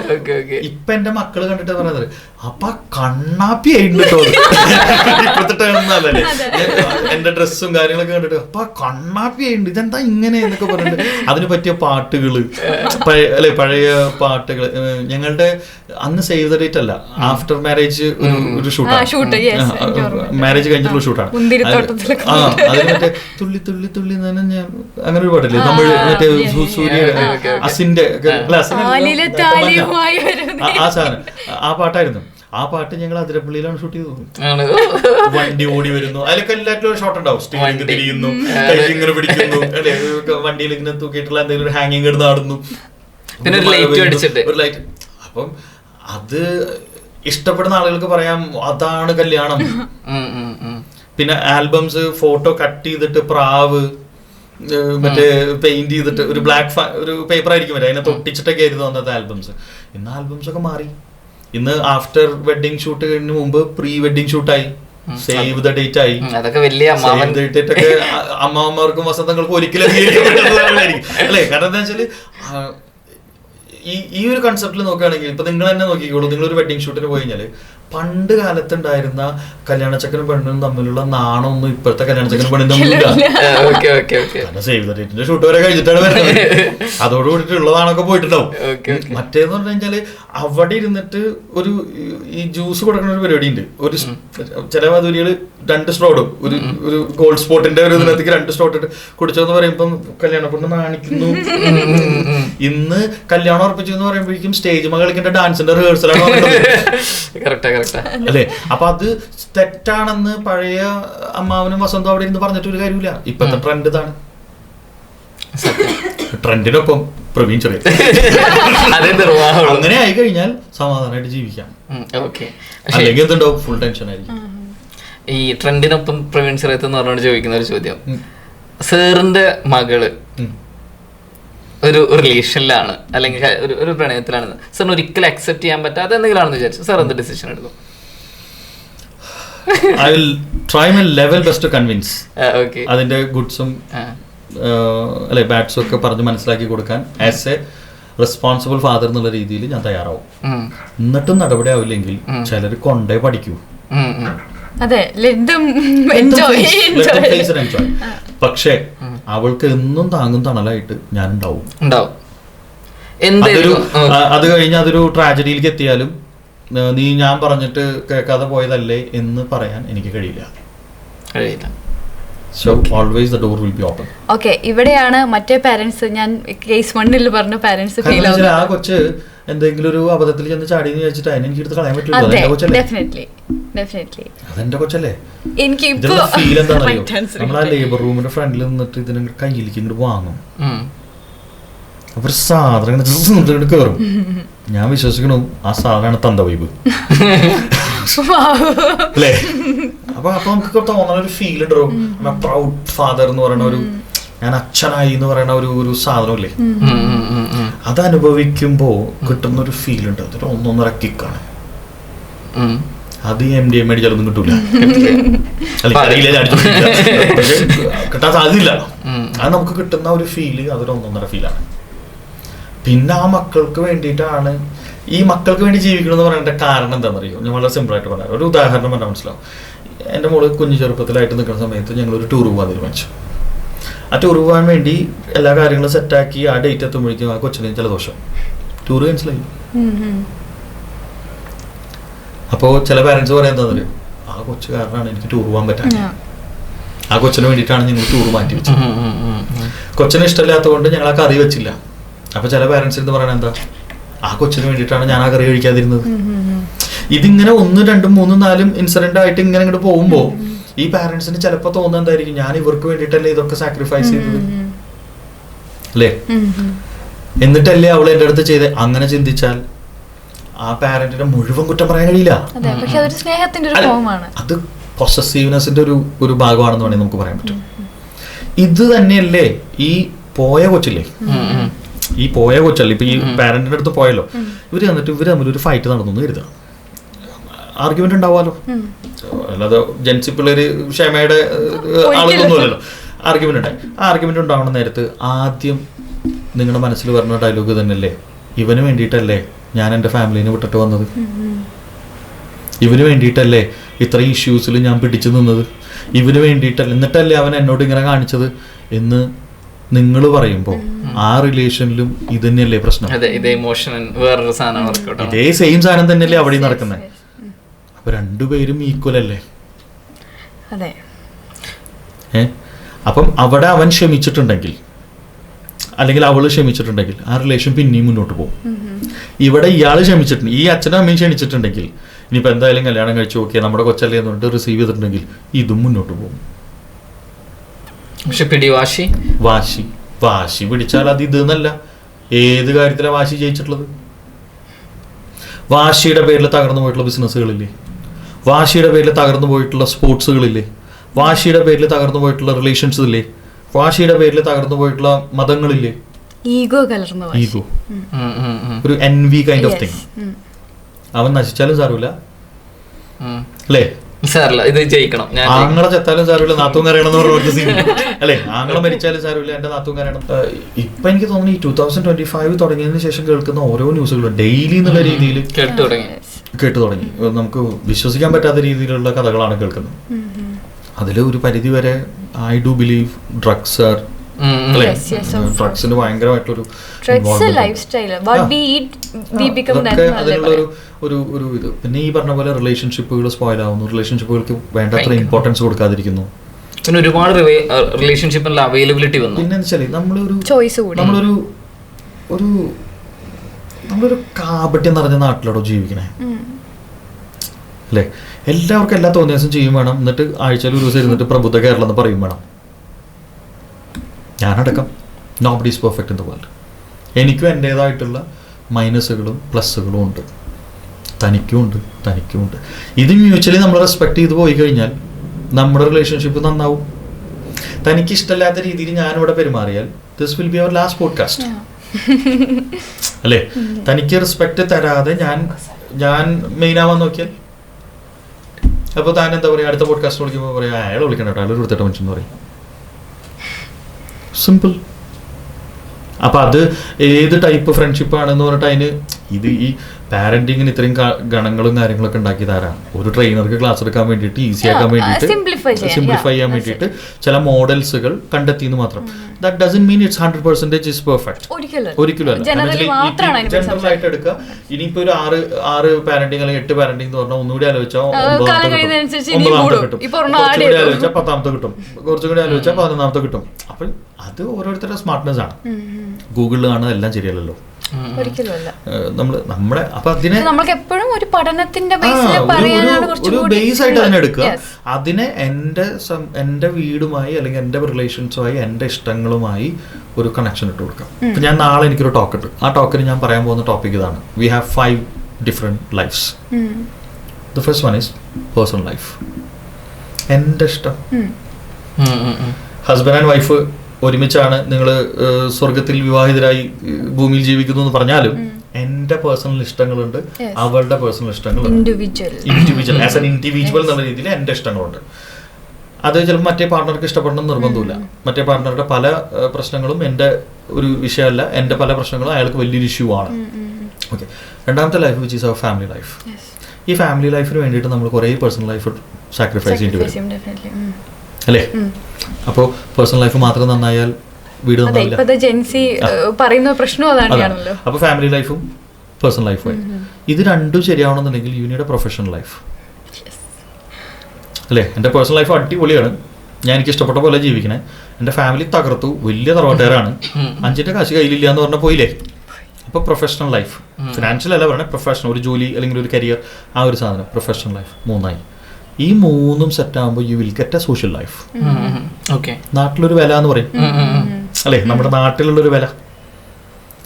ഇപ്പൊ എന്റെ മക്കൾ കണ്ടിട്ട് പറയുന്നത് അപ്പൊ കണ്ണാപ്പി ആയിട്ടുണ്ട് കേട്ടോ (laughs) ഇപ്പത്തെ ടൈം ഒന്നല്ലേ എന്റെ ഡ്രസ്സും കാര്യങ്ങളൊക്കെ കണ്ടിട്ട് അപ്പൊ കണ്ണാപ്പി ഉണ്ട് ഇതെന്താ ഇങ്ങനെ? എന്നൊക്കെ പറഞ്ഞിട്ട്. അതിന് പറ്റിയ പാട്ടുകൾ. പഴയ അല്ലെ പഴയ പാട്ടുകൾ ഞങ്ങളുടെ അന്ന് സേവ് ദ ഡേറ്റ് അല്ല ആഫ്റ്റർ മാരേജ് ഒരു ഒരു ഷൂട്ടാണ്. മാരേജ് കഴിഞ്ഞിട്ടുള്ള ഷൂട്ടാണ്. ആ അതിന് മറ്റേ തുള്ളി തുള്ളി തുള്ളി നനഞ്ഞ അങ്ങനെ ഒരു പാട്ടില്ലേ? നമ്മൾ മറ്റേ സൂര്യയുടെ. അസിന്റെ അല്ല, ആ സാധനം. ആ പാട്ടായിരുന്നു. ആ പാട്ട് ഞങ്ങൾ അതിരപ്പള്ളിയിലാണ് ഷൂട്ട് ചെയ്തത്. വണ്ടി ഓടി വരുന്നു. അതിലൊക്കെ എല്ലാറ്റിലും ഷോർട്ട് ഷോട്ട് ഉണ്ടാവും. തിരിയുന്നു. ഇങ്ങനെ പിടിക്കുന്നു. (laughs) അല്ലെ? വണ്ടിയിൽ ഇങ്ങനെ തൂക്കിയിട്ടുള്ള എന്തെങ്കിലും ഒരു ഹാങ്ങിങ് എടുത്ത് ആടുന്നു പിന്നെ ഒരു ലൈറ്റ് അടിച്ചിട്ട്. ഒരു ലൈറ്റ് അപ്പം അത് ഇഷ്ടപ്പെടുന്ന ആളുകൾക്ക് പറയാം അതാണ് കല്യാണം. പിന്നെ ആൽബംസ് ഫോട്ടോ കട്ട് ചെയ്തിട്ട് പ്രാവ് മറ്റേ പെയിന്റ് ചെയ്തിട്ട് ഒരു ബ്ലാക്ക് ഒരു പേപ്പർ ആയിരിക്കും വരെ. അതിനെ തൊട്ടിച്ചിട്ടൊക്കെ ആയിരുന്നു അന്നത്തെ ആൽബംസ് ഇന്ന് ആൽബംസ് ഒക്കെ മാറി. ഇന്ന് ആഫ്റ്റർ വെഡിങ് ഷൂട്ട് കഴിഞ്ഞ മുമ്പ് പ്രീ വെഡിങ് ഷൂട്ടായി സേവ് ദ ഡേറ്റ് ആയി. അതൊക്കെ വലിയ അമ്മാവന്മാർക്കും വസന്തങ്ങൾക്കും ഒരിക്കലും അല്ലേ? കാരണം എന്താ വെച്ചാൽ ഈ ഈ ഒരു കൺസെപ്റ്റിൽ നോക്കുകയാണെങ്കിൽ ഇപ്പൊ നിങ്ങൾ തന്നെ നോക്കിക്കോളൂ. നിങ്ങൾ ഒരു വെഡിങ് ഷൂട്ടിന് പോയി കഴിഞ്ഞാൽ പണ്ട് കാലത്തുണ്ടായിരുന്ന കല്യാണച്ചക്കനും പെണ്ണും തമ്മിലുള്ള നാണമൊന്നും ഇപ്പോഴത്തെ കല്യാണച്ചക്കനും പെണ്ണും തമ്മിലില്ല okay okay okay. Save the ഡേറ്റിന്റെ shoot വരെ കഴിഞ്ഞിട്ടാണ് വരുന്നത്. അതോടുകൂടിയിട്ട് ഉള്ളതാണൊക്കെ പോയിട്ടുണ്ടാവും. മറ്റേന്ന് പറഞ്ഞു കഴിഞ്ഞാൽ അവിടെ ഇരുന്നിട്ട് ഒരു ഈ ജ്യൂസ് കൊടുക്കുന്ന ഒരു പരിപാടി ഉണ്ട്. ഒരു ചില മധുരികൾ രണ്ട് സ്ട്രോടും ഒരു ഒരു ഗോൾഡ് സ്പോട്ടിന്റെ ഒരു ഇതിനകത്തേക്ക് രണ്ട് സ്ട്രോട്ട് ഇട്ട് കുടിച്ചെന്ന് പറയുമ്പം കല്യാണ പെണ്ണ് നാണിക്കുന്നു. ഇന്ന് കല്യാണം ഉറപ്പിച്ചു എന്ന് പറയുമ്പോഴേക്കും സ്റ്റേജ് മകളിക്കേണ്ട കളിക്കേണ്ട ഡാൻസിന്റെ റിഹേഴ്സലാണ് (laughs) കറക്റ്റാ അല്ലേ? അപ്പൊ അത് തെറ്റാണെന്ന് പഴയ അമ്മാവനും വസന്തം അവിടെ ഇരുന്ന് പറഞ്ഞിട്ട് ഒരു കാര്യമില്ല ഇപ്പത്തെ ട്രെൻഡ് ഇതാണ്. ട്രെൻഡിനൊപ്പം പ്രവീൺ ചെറിയ. അങ്ങനെ ആയി കഴിഞ്ഞാൽ സമാധാനമായിട്ട് ജീവിക്കാം. അല്ലെങ്കിൽ എന്തുണ്ടാവും? ഫുൾ ടെൻഷൻ ആയിരിക്കും. ഈ ട്രെൻഡിനൊപ്പം പ്രവീൺ ചെറിയത്ത് എന്ന് പറഞ്ഞുകൊണ്ട് ചോദിക്കുന്ന ഒരു ചോദ്യം. സേറിന്റെ മകൾ. ഒരു റിലേഷനിലാണ് അല്ലെങ്കിൽ ഒരു ഒരു പ്രണയത്തിലാണ് സാറിന് ഒരിക്കലും അക്സെപ്റ്റ് ചെയ്യാൻ പറ്റാത്ത എന്തെങ്കിലും ആണെന്ന് വിചാരിച്ചു. സാർ എന്ത് ഡിസിഷൻ എടുക്കും? I will try my level best convince okay അതിന്റെ ഗുഡ്സും അല്ലെ ബാഡ്സും ഒക്കെ പറഞ്ഞ് മനസ്സിലാക്കി കൊടുക്കാൻ ആസ് എ റെസ്പോൺസിബിൾ ഫാദർ എന്നുള്ള രീതിയിൽ ഞാൻ തയ്യാറാവും. എന്നിട്ടും നടപടി ആവില്ലെങ്കിൽ ചിലർ കൊണ്ടേ പഠിക്കൂ. പക്ഷേ അവൾക്ക് എന്നും താങ്ങും തണലായിട്ട് ഞാൻ ഉണ്ടാവും. ഉണ്ടാവും അതൊരു അത് കഴിഞ്ഞ് അതൊരു ട്രാജഡിയിലേക്ക് എത്തിയാലും നീ ഞാൻ പറഞ്ഞിട്ട് കേൾക്കാതെ പോയതല്ലേ എന്ന് പറയാൻ എനിക്ക് കഴിയില്ല. കഴിയില്ല. So always the door will be open okay ഇവിടെയാണ് മറ്റേ പാരന്റ്സ് ഞാൻ കേസ് വണ്ണിൽ പറഞ്ഞ പാരന്റ്സ് ഫീൽ ആ കൊച്ച് എന്തെങ്കിലും ഒരു അബദ്ധത്തിൽ ചെന്ന് ചാടി എന്ന് വിചാരിച്ചിട്ട് അതിനെ എനിക്ക് എടുത്ത് കളയാൻ പറ്റില്ല നമ്മളാ അതെന്റെ കൊച്ചല്ലേ? ഡെഫിനറ്റ്ലി ഡെഫിനറ്റ്ലി അതെന്റെ കൊച്ചല്ലേ? എനിക്ക് ഇപ്പൊ ഫീൽ എന്താണെന്നറിയോ? നമ്മൾ ആ ലേബർ റൂമിന്റെ ഫ്രണ്ടിൽ നിന്നിട്ട് ഇതിനെ കയ്യിലേക്ക് ഇങ്ങോട്ട് വാങ്ങും. അപ്പൊ ഒരു സാധനം ഇങ്ങനെ കയറും ഞാൻ വിശ്വസിക്കണു ആ സാധനമാണ് തന്ത വൈബ് (laughs) അല്ലേ? അപ്പൊ അപ്പൊ നമുക്ക് തോന്നുന്ന ഒരു ഫീൽ ഉണ്ടാവും. പ്രൗഡ് ഫാദർ എന്ന് പറയുന്ന ഒരു ഞാൻ അച്ഛനായി എന്ന് പറയുന്ന ഒരു ഒരു സാധനമില്ലേ. അത് അനുഭവിക്കുമ്പോൾ കിട്ടുന്ന ഒരു ഫീൽ ഉണ്ട്. അതൊരു ഒന്നൊന്നര കിക്കാണ്. അത് എം ഡി എം മേടിച്ചാലൊന്നും കിട്ടൂല. പക്ഷേ കിട്ടാൻ സാധ്യതയില്ല. അത് നമുക്ക് കിട്ടുന്ന ഒരു ഫീൽ അതൊരു ഒന്നൊന്നര ഫീലാണ് പിന്നെ ആ മക്കൾക്ക് വേണ്ടിയിട്ടാണ് ഈ മക്കൾക്ക് വേണ്ടി ജീവിക്കണം എന്ന് പറയേണ്ട കാരണം എന്താണെന്നറിയോ? ഞാൻ വളരെ സിമ്പിൾ ആയിട്ട് പറയാം. ഒരു ഉദാഹരണം പറഞ്ഞാൽ മനസ്സിലാവും. എന്റെ മോൾ കുഞ്ഞു ചെറുപ്പത്തിലായിട്ട് നിൽക്കുന്ന സമയത്ത് ഞങ്ങൾ ഒരു ടൂർ പോകാൻ തീരുമാനിച്ചു. ആ ടൂർ പോകാൻ വേണ്ടി എല്ലാ കാര്യങ്ങളും സെറ്റാക്കി ആ ഡേറ്റ് എത്തുമ്പോഴേക്കും ആ കൊച്ചിന് ജലദോഷം ടൂർ ക്യാൻസലായി അപ്പോ ചില പാരൻസ് പറയാൻ എന്താണെന്നറിയോ ആ കൊച്ചു കാരണമാണ് എനിക്ക് ടൂർ പോകാൻ പറ്റാൻ ആ. കൊച്ചിന് വേണ്ടിയിട്ടാണ് ഞങ്ങൾ ടൂർ മാറ്റി വെച്ചത്. കൊച്ചിന് ഇഷ്ടമില്ലാത്തതുകൊണ്ട് ഞങ്ങൾ ആ കറി വെച്ചില്ല. അപ്പൊ ചില പാരന്റ്സ് എന്ന് പറയണത് എന്താ? ആ കൊച്ചിന് വേണ്ടിയിട്ടാണ് ഞാൻ ആ കറി കഴിക്കാതിരുന്നത്. ഇതിങ്ങനെ ഒന്നും രണ്ടും മൂന്നും നാലും ഇൻസിഡന്റ് ആയിട്ട് ഇങ്ങനെ ഇങ്ങോട്ട് പോകുമ്പോ ഈ പാരന്റ്സിന് ചിലപ്പോ തോന്നുന്നത് എന്തായിരിക്കും? ഞാൻ ഇവർക്ക് വേണ്ടിയിട്ടല്ലേ ഇതൊക്കെ സാക്രിഫൈസ് ചെയ്തത്. അല്ലേ? എന്നിട്ടല്ലേ അവൾ എന്റെ അടുത്ത് ചെയ്ത്? അങ്ങനെ ചിന്തിച്ചാൽ ആ പാരന്റിനെ മുഴുവൻ കുറ്റം പറയാൻ കഴിയില്ല. അതെ പക്ഷെ അതൊരു സ്നേഹത്തിന്റെ ഒരു ഫോമാണ് അത് പൊസസീവ്നെസിന്റെ ഒരു ഒരു ഭാഗമാണെന്ന് വേണമെങ്കിൽ നമുക്ക് പറയാൻ പറ്റും. ഇത് തന്നെയല്ലേ ഈ പോയ കൊച്ചില്ലേ. ഈ പോയ കൊച്ചല്ലേ? ഇപ്പൊ ഈ പാരന്റിന്റെ അടുത്ത് പോയല്ലോ. ഇവർ എന്നിട്ട് ഇവർ തമ്മിൽ ഒരു ഫൈറ്റ് നടന്നു എന്ന് കരുതാം ആർഗ്യുമെന്റ് ഉണ്ടാവാലോ? അല്ലാതെ ജെൻസി പിള്ളേര് ക്ഷമയുടെ ആളുകളൊന്നുമല്ലല്ലോ ആർഗ്യുമെന്റ് ഉണ്ടായി. ആ ആർഗ്യുമെന്റ് ഉണ്ടാവുന്ന നേരത്ത് ആദ്യം നിങ്ങളുടെ മനസ്സിൽ വരുന്ന ഡയലോഗ് തന്നെയല്ലേ? ഇവന് വേണ്ടിയിട്ടല്ലേ ഞാൻ എന്റെ ഫാമിലിനെ വിട്ടിട്ട് വന്നത്? ഇവന് വേണ്ടിയിട്ടല്ലേ ഇത്രയും ഇഷ്യൂസിൽ ഞാൻ പിടിച്ചു നിന്നത്? ഇവന് വേണ്ടിയിട്ടല്ല എന്നിട്ടല്ലേ അവൻ എന്നോട് ഇങ്ങനെ കാണിച്ചത്? എന്ന് നിങ്ങൾ പറയുമ്പോൾ ആ റിലേഷനിലും ഇത് തന്നെയല്ലേ പ്രശ്നം? അതെ ഇത് സെയിം സാധനം തന്നെയല്ലേ അവിടെ നടക്കുന്നത് രണ്ടുപേരും ഈക്വൽ അല്ലേ? അതെ. ഏ? അപ്പം അവിടെ അവൻ ക്ഷമിച്ചിട്ടുണ്ടെങ്കിൽ അല്ലെങ്കിൽ അവൾ ക്ഷമിച്ചിട്ടുണ്ടെങ്കിൽ ആ റിലേഷൻ പിന്നെയും മുന്നോട്ട് പോകും. ഇവിടെ ഇയാൾ ക്ഷമിച്ചിട്ടുണ്ട് ഈ അച്ഛനും അമ്മയും ക്ഷണിച്ചിട്ടുണ്ടെങ്കിൽ ഇനിയിപ്പോൾ എന്തായാലും കല്യാണം കഴിച്ചു ഓക്കെ നമ്മുടെ കൊച്ചല്ലേ എന്ന് പറഞ്ഞിട്ട് റിസീവ് ചെയ്തിട്ടുണ്ടെങ്കിൽ ഇതും മുന്നോട്ട് പോകും. പക്ഷെ പിടിവാശി വാശി? വാശി. പിടിച്ചാൽ അത് ഇത് എന്നല്ല. ഏത് കാര്യത്തിലാണ് വാശി ജയിച്ചിട്ടുള്ളത്? വാശിയുടെ പേരിൽ തകർന്നു പോയിട്ടുള്ള ബിസിനസ്സുകളില്ലേ വാശിയുടെ പേരിൽ തകർന്നു പോയിട്ടുള്ള സ്പോർട്സുകളില്ലേ? വാശിയുടെ പേരിൽ തകർന്നു പോയിട്ടുള്ള റിലേഷൻസ് ഇല്ലേ വാശിയുടെ പേരിൽ തകർന്നു പോയിട്ടുള്ള മതങ്ങളില്ലേ? ഈഗോ കലർന്ന. ഈഗോ. ഒരു envy kind of thing അവൻ നശിച്ചാലും സാരമില്ല. അല്ലേ? സാരല്ല ഇത് ജയിക്കണം. ഞാൻ ആങ്ങളെ ചത്താലും സാരമില്ല നാത്തും കരയണം പറഞ്ഞ സീൻ (laughs) അല്ലേ? ആങ്ങളെ മരിച്ചാലും സാരമില്ല എന്റെ നാത്തും കരയണം. ഇപ്പൊ എനിക്ക് തോന്നുന്നു ഈ ടൂ തൗസൻഡ് ട്വന്റി ഫൈവ് തുടങ്ങിയതിന് ശേഷം കേൾക്കുന്ന ഓരോ ന്യൂസുകളും ഡെയിലി എന്നുള്ള രീതിയിൽ കേട്ടു തുടങ്ങി. കേട്ടു തുടങ്ങി. നമുക്ക് വിശ്വസിക്കാൻ പറ്റാത്ത രീതിയിലുള്ള കഥകളാണ് കേൾക്കുന്നത്. അതിൽ ഒരു പരിധി വരെ I do believe drugs are ഡ്രഗ്സിന് ഭയങ്കരമായിട്ടൊരു ലൈഫ്. സ്റ്റൈൽ ഒരു ഒരു ഇത്. പിന്നെ ഈ പറഞ്ഞ പോലെ റിലേഷൻഷിപ്പുകൾ സ്പോയിൽ ആവുന്നു. റിലേഷൻഷിപ്പുകൾക്ക് വേണ്ടത്ര. ഇമ്പോർട്ടൻസ് കൊടുക്കാതിരിക്കുന്നു. പിന്നെ ഒരുപാട് റിലേഷൻഷിപ്പിനുള്ള അവൈലബിലിറ്റി വന്നു. പിന്നെ വെച്ചാൽ നമ്മളൊരു ചോയ്സ് കൂടി. നമ്മളൊരു ഒരു നമ്മളൊരു കാപട്യം നിറഞ്ഞ നാട്ടിലാണോ ജീവിക്കണേ. അല്ലേ? എല്ലാവർക്കും എല്ലാ തോന്നിയ ദിവസം ചെയ്യും വേണം. എന്നിട്ട് ആഴ്ചയിൽ ഒരു ദിവസം ഇരുന്നിട്ട് പ്രബുദ്ധ കേരളം എന്ന് പറയും വേണം. ഞാനടക്കം. Nobody is perfect in the world എനിക്കും എന്റേതായിട്ടുള്ള മൈനസുകളും പ്ലസ്സുകളും ഉണ്ട്. തനിക്കും ഉണ്ട് തനിക്കും ഉണ്ട്. ഇത് മ്യൂച്വലി നമ്മൾ റെസ്പെക്ട് ചെയ്ത് പോയി കഴിഞ്ഞാൽ നമ്മുടെ റിലേഷൻഷിപ്പ് നന്നാവും. തനിക്ക് ഇഷ്ടമില്ലാത്ത രീതിയിൽ ഞാനിവിടെ പെരുമാറിയാൽ this will be our last podcast അല്ലേ? തനിക്ക് റെസ്പെക്ട് തരാതെ ഞാൻ ഞാൻ മെയിൻ ആവാൻ നോക്കിയാൽ? അപ്പോൾ താൻ എന്താ പറയുക അടുത്ത പോഡ്കാസ്റ്റ് വിളിക്കുമ്പോൾ പറയാം അയാൾ വിളിക്കണം കേട്ടോ. അയാൾ കൊടുത്തിട്ട് മനുഷ്യൻ പറയും. സിമ്പിൾ. അപ്പൊ അത് ഏത് ടൈപ്പ് ഫ്രണ്ട്ഷിപ്പ് ആണെന്ന് പറഞ്ഞിട്ട് അതിന് ഇത് ഈ പാരന്റിങ്ങിന് ഇത്രയും ഗണങ്ങളും കാര്യങ്ങളൊക്കെ ഉണ്ടാക്കി തരാം ഒരു ട്രെയിനർക്ക് ക്ലാസ് എടുക്കാൻ വേണ്ടിയിട്ട് ഈസി ആക്കാൻ വേണ്ടിയിട്ട് സിംപ്ലിഫൈ ചെയ്യാൻ വേണ്ടിയിട്ട് ചില മോഡൽസുകൾ കണ്ടെത്തി എന്ന് മാത്രം. That doesn't mean it's hundred percentage is perfect ഒരിക്കലും ജനറൽ ആയിട്ട് എടുക്കുക. ഇനിയിപ്പോ ഒരു ആറ് ആറ് പാരന്റിങ് അല്ലെങ്കിൽ എട്ട് പാരന്റിങ് എന്ന് പറഞ്ഞാൽ ഒന്നുകൂടി ആലോചിച്ചാൽ ഒമ്പതാമത്തെ കിട്ടും. ഒമ്പതാമത്തെ. കിട്ടും. കുറച്ചുകൂടി. ആലോചിച്ചാൽ പത്താമത്തെ കിട്ടും. കുറച്ചുകൂടി ആലോചിച്ചാൽ പതിനൊന്നാമത്തെ കിട്ടും. അപ്പൊ അത് ഓരോരുത്തരുടെ സ്മാർട്ട്നെസ് ആണ്. ഗൂഗിളിൽ കാണുന്നത് എല്ലാം ശരിയല്ലല്ലോ. നമ്മൾ നമ്മുടെ അപ്പൊ അതിനെ നമ്മൾക്ക് എപ്പോഴും ഒരു പഠനത്തിന്റെ ഒരു- പറയാനാണ് ഒരു- ഒരു ബേസ് ആയിട്ട് അതിനെ എടുക്കുക. അതിനെ എന്റെ സം- എന്റെ വീടുമായി അല്ലെങ്കിൽ എന്റെ റിലേഷൻസുമായി എന്റെ ഇഷ്ടങ്ങളുമായി ഒരു കണക്ഷൻ ഇട്ട് കൊടുക്കാം ഇപ്പൊ ഞാൻ നാളെ എനിക്കൊരു ടോക്ക് ഉണ്ട് ആ ടോക്കിന് ഞാൻ പറയാൻ പോകുന്ന ടോപ്പിക് ഇതാണ്. We have five different lifes. The first one is personal life എന്റെ ഇഷ്ടം. ഹസ്ബൻഡ് ആൻഡ് വൈഫ് ഒരുമിച്ചാണ് നിങ്ങൾ സ്വർഗത്തിൽ വിവാഹിതരായി ഭൂമിയിൽ ജീവിക്കുന്നു എന്ന് പറഞ്ഞാലും എന്റെ പേഴ്സണൽ ഇഷ്ടങ്ങളുണ്ട്. അവളുടെ personal ഇഷ്ടങ്ങളുണ്ട്. Individual individual as an individual എന്നുള്ള രീതിയിൽ എന്റെ ഇഷ്ടങ്ങളുണ്ട്. അത് ചിലപ്പോൾ മറ്റേ പാർട്ണർക്ക് ഇഷ്ടപ്പെടണം നിർബന്ധമില്ല. മറ്റേ പാർട്ണറുടെ പല പ്രശ്നങ്ങളും എന്റെ ഒരു വിഷയമല്ല എന്റെ പല പ്രശ്നങ്ങളും അയാൾക്ക് വലിയൊരു ഇഷ്യൂ ആണ്. ഓക്കെ രണ്ടാമത്തെ life which is our family life ഈ ഫാമിലി ലൈഫിന് വേണ്ടിയിട്ട് നമ്മൾ കുറേ പേഴ്സണൽ ലൈഫ് സാക്രിഫൈസ് ചെയ്യേണ്ടി വരും. അല്ലേ? അപ്പോൾ പേഴ്സണൽ ലൈഫ് മാത്രം നന്നായാൽ വീട് നന്നാവില്ല. ജെൻസി പറയുന്ന പ്രശ്നം അപ്പോൾ ഫാമിലി ലൈഫും പേഴ്സണൽ ലൈഫും ഇത് രണ്ടും ശരിയാവണമെന്നുണ്ടെങ്കിൽ യൂണിയുടെ പ്രൊഫഷണൽ ലൈഫ് അല്ലേ? എന്റെ പേഴ്സണൽ ലൈഫ് അടിപൊളിയാണ്. ഞാൻ എനിക്ക് ഇഷ്ടപ്പെട്ട പോലെ ജീവിക്കണേ. എന്റെ ഫാമിലി തകർത്തു. വലിയ തറവാട്ടുകാരാണ്. അഞ്ചിന്റെ കാശ് കയ്യിലില്ല എന്ന് പറഞ്ഞാൽ പോയില്ലേ അപ്പോൾ പ്രൊഫഷണൽ ലൈഫ് ഫിനാൻഷ്യൽ അല്ല പറഞ്ഞാൽ പ്രൊഫഷണൽ ഒരു ജോലി അല്ലെങ്കിൽ ഒരു കരിയർ ആ ഒരു സാധനം. പ്രൊഫഷണൽ ലൈഫ് മൂന്നായി. ഈ മൂന്നും സെറ്റ് ആകുമ്പോൾ you will get a social life okay നാട്ടിലൊരു വില എന്ന് പറയും. അല്ലേ? നമ്മുടെ നാട്ടിലുള്ളൊരു വില.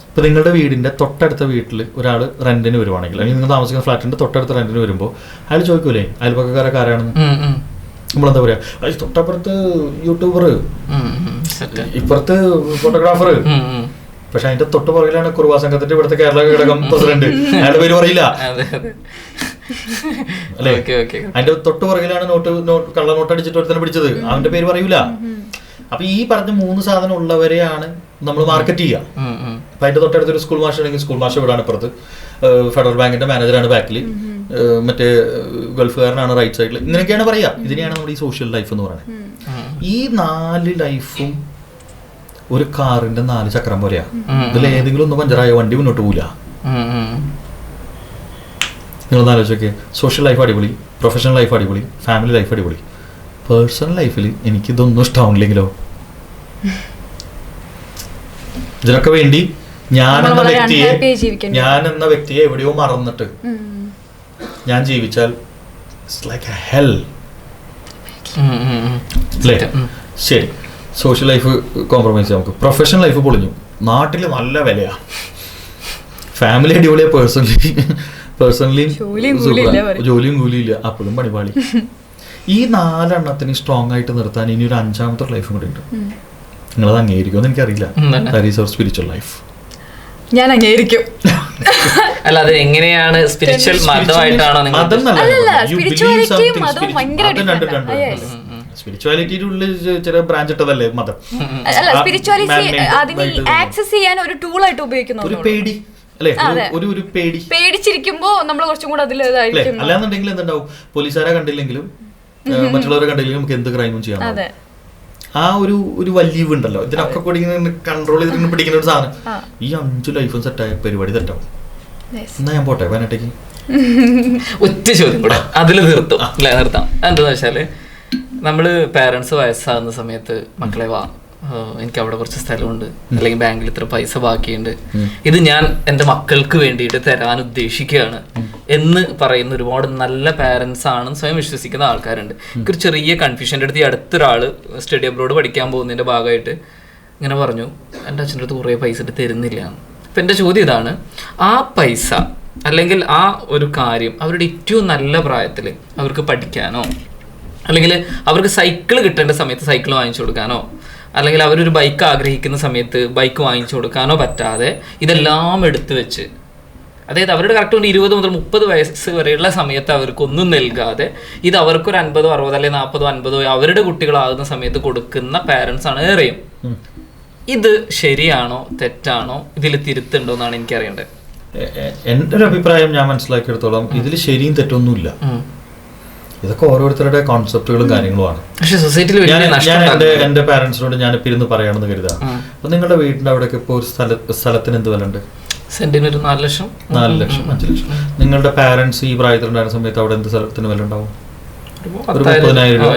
ഇപ്പൊ നിങ്ങളുടെ വീടിന്റെ തൊട്ടടുത്ത വീട്ടിൽ ഒരാൾ റെന്റിന് വരുവാണെങ്കിൽ അല്ലെങ്കിൽ നിങ്ങൾ താമസിക്കുന്ന ഫ്ലാറ്റിന്റെ തൊട്ടടുത്ത റെന്റിന് വരുമ്പോൾ അയാൾ ചോദിക്കൂലേ? അയൽപക്കക്കാരൊക്കെ ആരാണെന്ന്? നമ്മളെന്താ പറയാ? "അയ് തൊട്ടപ്പുറത്ത് യൂട്യൂബർ ഇപ്പുറത്ത് ഫോട്ടോഗ്രാഫർ പക്ഷെ അതിന്റെ തൊട്ട് പുറകിലാണ് കുറുവാ സംഘത്തിന്റെ ഇവിടുത്തെ കേരള ഘടകം പ്രസിഡന്റ്. അയാളുടെ പേര് പറയില്ല. (laughs) അല്ലേ? ഓക്കെ ഓക്കെ അതിന്റെ തൊട്ട് പുറകിലാണ് നോട്ട് നോട്ട് കള്ള നോട്ട് അടിച്ചിട്ട് ഒരുത്തനെ പിടിച്ചത്. അവന്റെ പേര് പറയൂല. അപ്പൊ ഈ പറഞ്ഞ മൂന്ന് സാധനം ഉള്ളവരെയാണ് നമ്മൾ മാർക്കറ്റ് ചെയ്യുക. അപ്പൊ അതിന്റെ തൊട്ടടുത്ത് ഒരു സ്കൂൾ മാഷ് ഉണ്ടെങ്കിൽ സ്കൂൾ മാഷ് ഇവിടാണ് ഇപ്പുറത്ത്. ഫെഡറൽ ബാങ്കിന്റെ മാനേജറാണ് ബാക്കിൽ മറ്റേ ഗൾഫുകാരനാണ് റൈറ്റ് സൈഡിൽ ഇങ്ങനെയൊക്കെയാണ് പറയാ ഇതിനെയാണ് നമ്മുടെ ഈ സോഷ്യൽ ലൈഫ് എന്ന് പറയുന്നത്. ഈ നാല് ലൈഫും ഒരു കാറിന്റെ നാല് ചക്രം പോലെയാ. ഇതിൽ ഏതെങ്കിലും ഒന്ന് പഞ്ചറായ വണ്ടി മുന്നോട്ട് പോവില്ല നിങ്ങളൊന്ന് ആലോചിച്ചൊക്കെ. സോഷ്യൽ ലൈഫ് അടിപൊളി പ്രൊഫഷണൽ ലൈഫ് അടിപൊളി ഫാമിലി ലൈഫ് അടിപൊളി. പേഴ്സണൽ ലൈഫിൽ എനിക്കിതൊന്നും ഇഷ്ടാവുന്നില്ലെങ്കിലോ ഇതിനൊക്കെ വേണ്ടി ഞാൻ എന്ന വ്യക്തിയെ ഞാൻ എന്ന വ്യക്തിയെ എവിടെയോ മറന്നിട്ട് ഞാൻ ജീവിച്ചാൽ ലൈക്ക് എ ഹെൽ ശരി. സോഷ്യൽ ലൈഫ് കോംപ്രമൈസ് ചെയ്യാം നമുക്ക്. പ്രൊഫഷണൽ ലൈഫ് പൊളിഞ്ഞു. നാട്ടിൽ നല്ല വിലയാ. ഫാമിലി അടിപൊളിയാ പേഴ്സണലി പേഴ്സണലി ജോലിയും കൂലിയില്ല അപ്പോഴും പണിപാളി. (laughs) ഈ നാലെണ്ണത്തിന് സ്ട്രോങ് ആയിട്ട് നിർത്താൻ ഇനി ഒരു അഞ്ചാമത്തെ ലൈഫും കൂടി ഉണ്ട്. നിങ്ങളത് അംഗീകരിക്കുമെന്ന് എനിക്കറിയില്ല. ഉം, തന്നെ. That is our spiritual life ഞാൻ അംഗീകരിക്കും. (laughs) അല്ല അത് എങ്ങനെയാണ് സ്പിരിച്വൽ മതമായിട്ടാണോ നിങ്ങൾ സ്പിരിച്വാലിറ്റിയുടെ ഉള്ളിൽ ചില ബ്രാഞ്ച് ഇട്ടതല്ലേ മതം? അല്ല സ്പിരിച്വാലിറ്റി അതിന് ആയിട്ട് ആക്സസ് ചെയ്യാൻ ഒരു ടൂളായിട്ട് ഒരു ഉപയോഗിക്കുന്നു പേടി അല്ലെ? ഒരു ഒരു പേടി. പേടിച്ചിരിക്കുമ്പോ നമ്മൾ കുറച്ചും കൂടെ അതിൽ അല്ലാന്നുണ്ടെങ്കിൽ എന്തുണ്ടാവും? പോലീസുകാരെ കണ്ടില്ലെങ്കിലും മറ്റുള്ളവരെ കണ്ടില്ലെങ്കിലും നമുക്ക് എന്ത് ക്രൈമും ചെയ്യാം. അതെ. ആ ഒരു ഒരു വലിയ ഉണ്ടല്ലോ. ഇതിനൊക്കെ കൂടി കൺട്രോൾ ചെയ്തിട്ട് പിടിക്കുന്ന ഒരു സാധനം. ഈ അഞ്ചു ലൈഫും സെറ്റായ പരിപാടി തെറ്റാവും. Yes. എന്നാ ഞാൻ പോട്ടെ? വയനാട്ടേക്ക്? (laughs) ഒറ്റ ചോദ്യം കൂടെ. അതിൽ നിർത്തും. അല്ലെ നിർത്താം. എന്താന്ന് വെച്ചാൽ നമ്മൾ പേരൻസ് വയസ്സാകുന്ന സമയത്ത് മക്കളെ വാ. എനിക്ക് അവിടെ കുറച്ച് സ്ഥലമുണ്ട്. അല്ലെങ്കിൽ ബാങ്കിൽ ഇത്ര പൈസ ബാക്കിയുണ്ട്. ഇത് ഞാൻ എന്റെ മക്കൾക്ക് വേണ്ടിയിട്ട് തരാൻ ഉദ്ദേശിക്കുകയാണ്. എന്ന് പറയുന്ന ഒരുപാട് നല്ല പാരന്റ്സ് ആണെന്ന് സ്വയം വിശ്വസിക്കുന്ന ആൾക്കാരുണ്ട്. എനിക്കൊരു ചെറിയ കൺഫ്യൂഷന്റെ അടുത്ത് ഈ അടുത്തൊരാൾ സ്റ്റഡി അബ്രോഡ് പഠിക്കാൻ പോകുന്നതിന്റെ ഭാഗമായിട്ട് ഇങ്ങനെ പറഞ്ഞു എന്റെ അച്ഛന്റെ അടുത്ത് കുറേ പൈസ ഇട്ട് തരുന്നില്ല. അപ്പം എന്റെ ചോദ്യം ഇതാണ് ആ പൈസ അല്ലെങ്കിൽ ആ ഒരു കാര്യം അവരുടെ ഏറ്റവും നല്ല പ്രായത്തിൽ അവർക്ക് പഠിക്കാനോ അല്ലെങ്കിൽ അവർക്ക് സൈക്കിൾ കിട്ടേണ്ട സമയത്ത് സൈക്കിൾ വാങ്ങിച്ചു കൊടുക്കാനോ അല്ലെങ്കിൽ അവരൊരു ബൈക്ക് ആഗ്രഹിക്കുന്ന സമയത്ത് ബൈക്ക് വാങ്ങിച്ചു കൊടുക്കാനോ പറ്റാതെ ഇതെല്ലാം എടുത്തു വെച്ച് അതായത് അവരുടെ കറക്റ്റ് ഒരു ഇരുപത് മുതൽ മുപ്പത് വയസ്സ് വരെയുള്ള സമയത്ത് അവർക്ക് ഒന്നും നൽകാതെ ഇത് അവർക്കൊരു അൻപതോ അറുപതോ അല്ലെങ്കിൽ നാൽപ്പതോ അൻപതോ അവരുടെ കുട്ടികളാകുന്ന സമയത്ത് കൊടുക്കുന്ന പാരൻസ് ആണ് ഏറെയും. ഇത് ശരിയാണോ തെറ്റാണോ ഇതിൽ തിരുത്തുണ്ടോ എന്നാണ് എനിക്കറിയേണ്ടത്. എന്റെ ഒരു അഭിപ്രായം ഞാൻ മനസ്സിലാക്കിയെടുത്തോളം ഇതിൽ ശരിയും തെറ്റൊന്നുമില്ല. ഇതൊക്കെ ഓരോരുത്തരുടെ കോൺസെപ്റ്റുകളും കാര്യങ്ങളുമാണ്. പക്ഷേ സൊസൈറ്റിയിൽ ഞാൻ എന്റെ എന്റെ പാരൻസിനോട് ഞാൻ ഇപ്പം ഇരുന്ന് പറയണമെന്ന് കരുതാം. അപ്പൊ നിങ്ങളുടെ വീടിന്റെ അവിടെയൊക്കെ ഇപ്പോൾ ഒരു സ്ഥല സ്ഥലത്തിന് എന്ത് വില ഉണ്ട് സെന്റിന് ഒരു നാല് ലക്ഷം. നാല് ലക്ഷം അഞ്ച് ലക്ഷം. നിങ്ങളുടെ പാരന്റ്സ് ഈ പ്രായത്തിലുണ്ടായിരുന്ന സമയത്ത് അവിടെ എന്ത് സ്ഥലത്തിന് വില ഉണ്ടാവും? ഒരു ഒരു പത്തായിരം, മുപ്പതിനായിരം ആ, രൂപ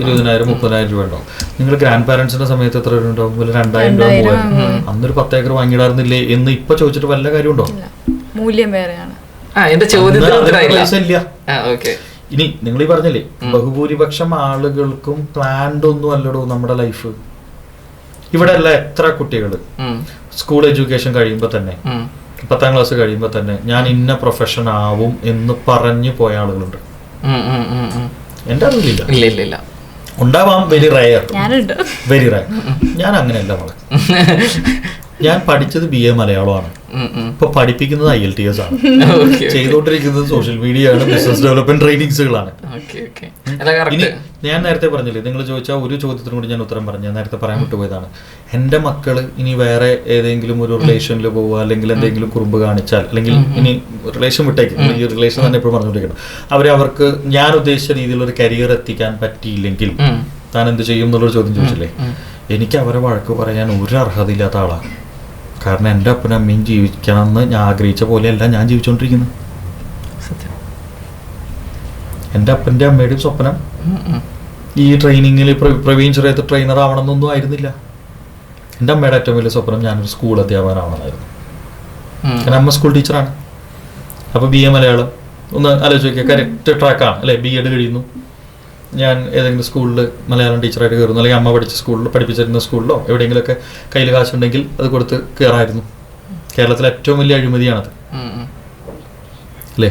ഇരുപതിനായിരം മുപ്പതിനായിരം രൂപ ഉണ്ടാവും. നിങ്ങൾ ഗ്രാൻഡ് പാരന്റ്സിന്റെ സമയത്ത് എത്ര രൂപ ഉണ്ടാവും? ഒരു രണ്ടായിരം രൂപ മൂവായിരം. അന്നൊരു പത്തേക്കർ വാങ്ങിയിടാറുന്നില്ലേ എന്ന് ഇപ്പൊ ചോദിച്ചിട്ട് വല്ല കാര്യമുണ്ടോ? ഇല്ല. മൂല്യം വേറെയാണ്. ആ എന്റെ ചോദ്യത്തിന് ഇനി നിങ്ങൾ ഈ പറഞ്ഞില്ലേ ബഹുഭൂരിപക്ഷം ആളുകൾക്കും പ്ലാൻഡ് ഒന്നും അല്ലടോ നമ്മുടെ ലൈഫ് ഇവിടെ അല്ല എത്ര കുട്ടികൾ സ്കൂൾ എഡ്യൂക്കേഷൻ കഴിയുമ്പോൾ തന്നെ പത്താം ക്ലാസ് കഴിയുമ്പോൾ തന്നെ ഞാൻ ഇന്ന പ്രൊഫഷൻ ആവും എന്ന് പറഞ്ഞു പോയ ആളുകളുണ്ട്. എന്റെ അറിവില്ല ഇല്ല ഇല്ല ഇല്ല. ഉണ്ടാവാം വെരി റയർ വെരി റയർ ഞാൻ അങ്ങനെയല്ല മോളെ. (laughs) ഞാൻ പഠിച്ചത് ബി എ മലയാളമാണ്. ഇപ്പൊ പഠിപ്പിക്കുന്നത് ഐ എൽ ടി എസ് ആണ് (laughs) ചെയ്തോണ്ടിരിക്കുന്നത് ചെയ്തുകൊണ്ടിരിക്കുന്നത് സോഷ്യൽ മീഡിയ ആണ് ബിസിനസ് ഡെവലപ്മെന്റ് ട്രെയിനിങ്സുകളാണ് ഇനി ഞാൻ നേരത്തെ പറഞ്ഞില്ലേ നിങ്ങൾ ചോദിച്ച ഒരു ചോദ്യത്തിനും കൂടി ഞാൻ ഉത്തരം പറഞ്ഞു ഞാൻ നേരത്തെ പറയാൻ വിട്ടുപോയതാണ്. എന്റെ മക്കൾ ഇനി വേറെ ഏതെങ്കിലും ഒരു റിലേഷനിൽ പോവുക അല്ലെങ്കിൽ എന്തെങ്കിലും കുറുമ്പ് കാണിച്ചാൽ അല്ലെങ്കിൽ ഇനി റിലേഷൻ വിട്ടേക്ക് ഈ റിലേഷൻ തന്നെ എപ്പോഴും പറഞ്ഞുകൊണ്ടിരിക്കണം. അവരെ അവർക്ക് ഞാൻ ഉദ്ദേശിച്ച രീതിയിലുള്ള ഒരു കരിയർ എത്തിക്കാൻ പറ്റിയില്ലെങ്കിൽ താൻ എന്ത് ചെയ്യും എന്നുള്ളൊരു ചോദ്യം ചോദിച്ചില്ലേ? എനിക്ക് അവരെ വഴക്ക് പറയാൻ ഒരു അർഹത ഇല്ലാത്ത ആളാണ്. കാരണം എന്റെ അപ്പനും അമ്മയും ജീവിക്കണം എന്ന് ഞാൻ ആഗ്രഹിച്ച പോലെയല്ല ഞാൻ ജീവിച്ചുകൊണ്ടിരിക്കുന്നത് സത്യം. എന്റെ അപ്പന്റെ അമ്മയുടെയും സ്വപ്നം. ഈ ട്രെയിനിങ്ങിൽ പ്രവീൺ ചെറിയത്ത് ട്രെയിനർ ആവണമെന്നൊന്നും ആയിരുന്നില്ല. എന്റെ അമ്മയുടെ ഏറ്റവും വലിയ സ്വപ്നം ഞാനൊരു സ്കൂൾ അധ്യാപകനാവണമായിരുന്നു. എന്റെ കാരണം അമ്മ സ്കൂൾ ടീച്ചറാണ് അപ്പോൾ ബി എ മലയാളം. ഒന്ന് ആലോചിച്ച് നോക്കിയാൽ കറക്റ്റ് ട്രാക്കാണ് അല്ലേ? ബി എഡ് കഴിയുന്നു. ഞാൻ ഏതെങ്കിലും സ്കൂളിൽ മലയാളം ടീച്ചറായിട്ട് കയറുന്നു അല്ലെങ്കിൽ അമ്മ പഠിച്ച സ്കൂളിൽ പഠിപ്പിച്ചിരുന്ന സ്കൂളിലോ എവിടെയെങ്കിലുമൊക്കെ കയ്യിൽ കാശുണ്ടെങ്കിൽ അത് കൊടുത്ത് കയറായിരുന്നു. കേരളത്തിലെ ഏറ്റവും വലിയ അഴിമതിയാണത്. അല്ലേ?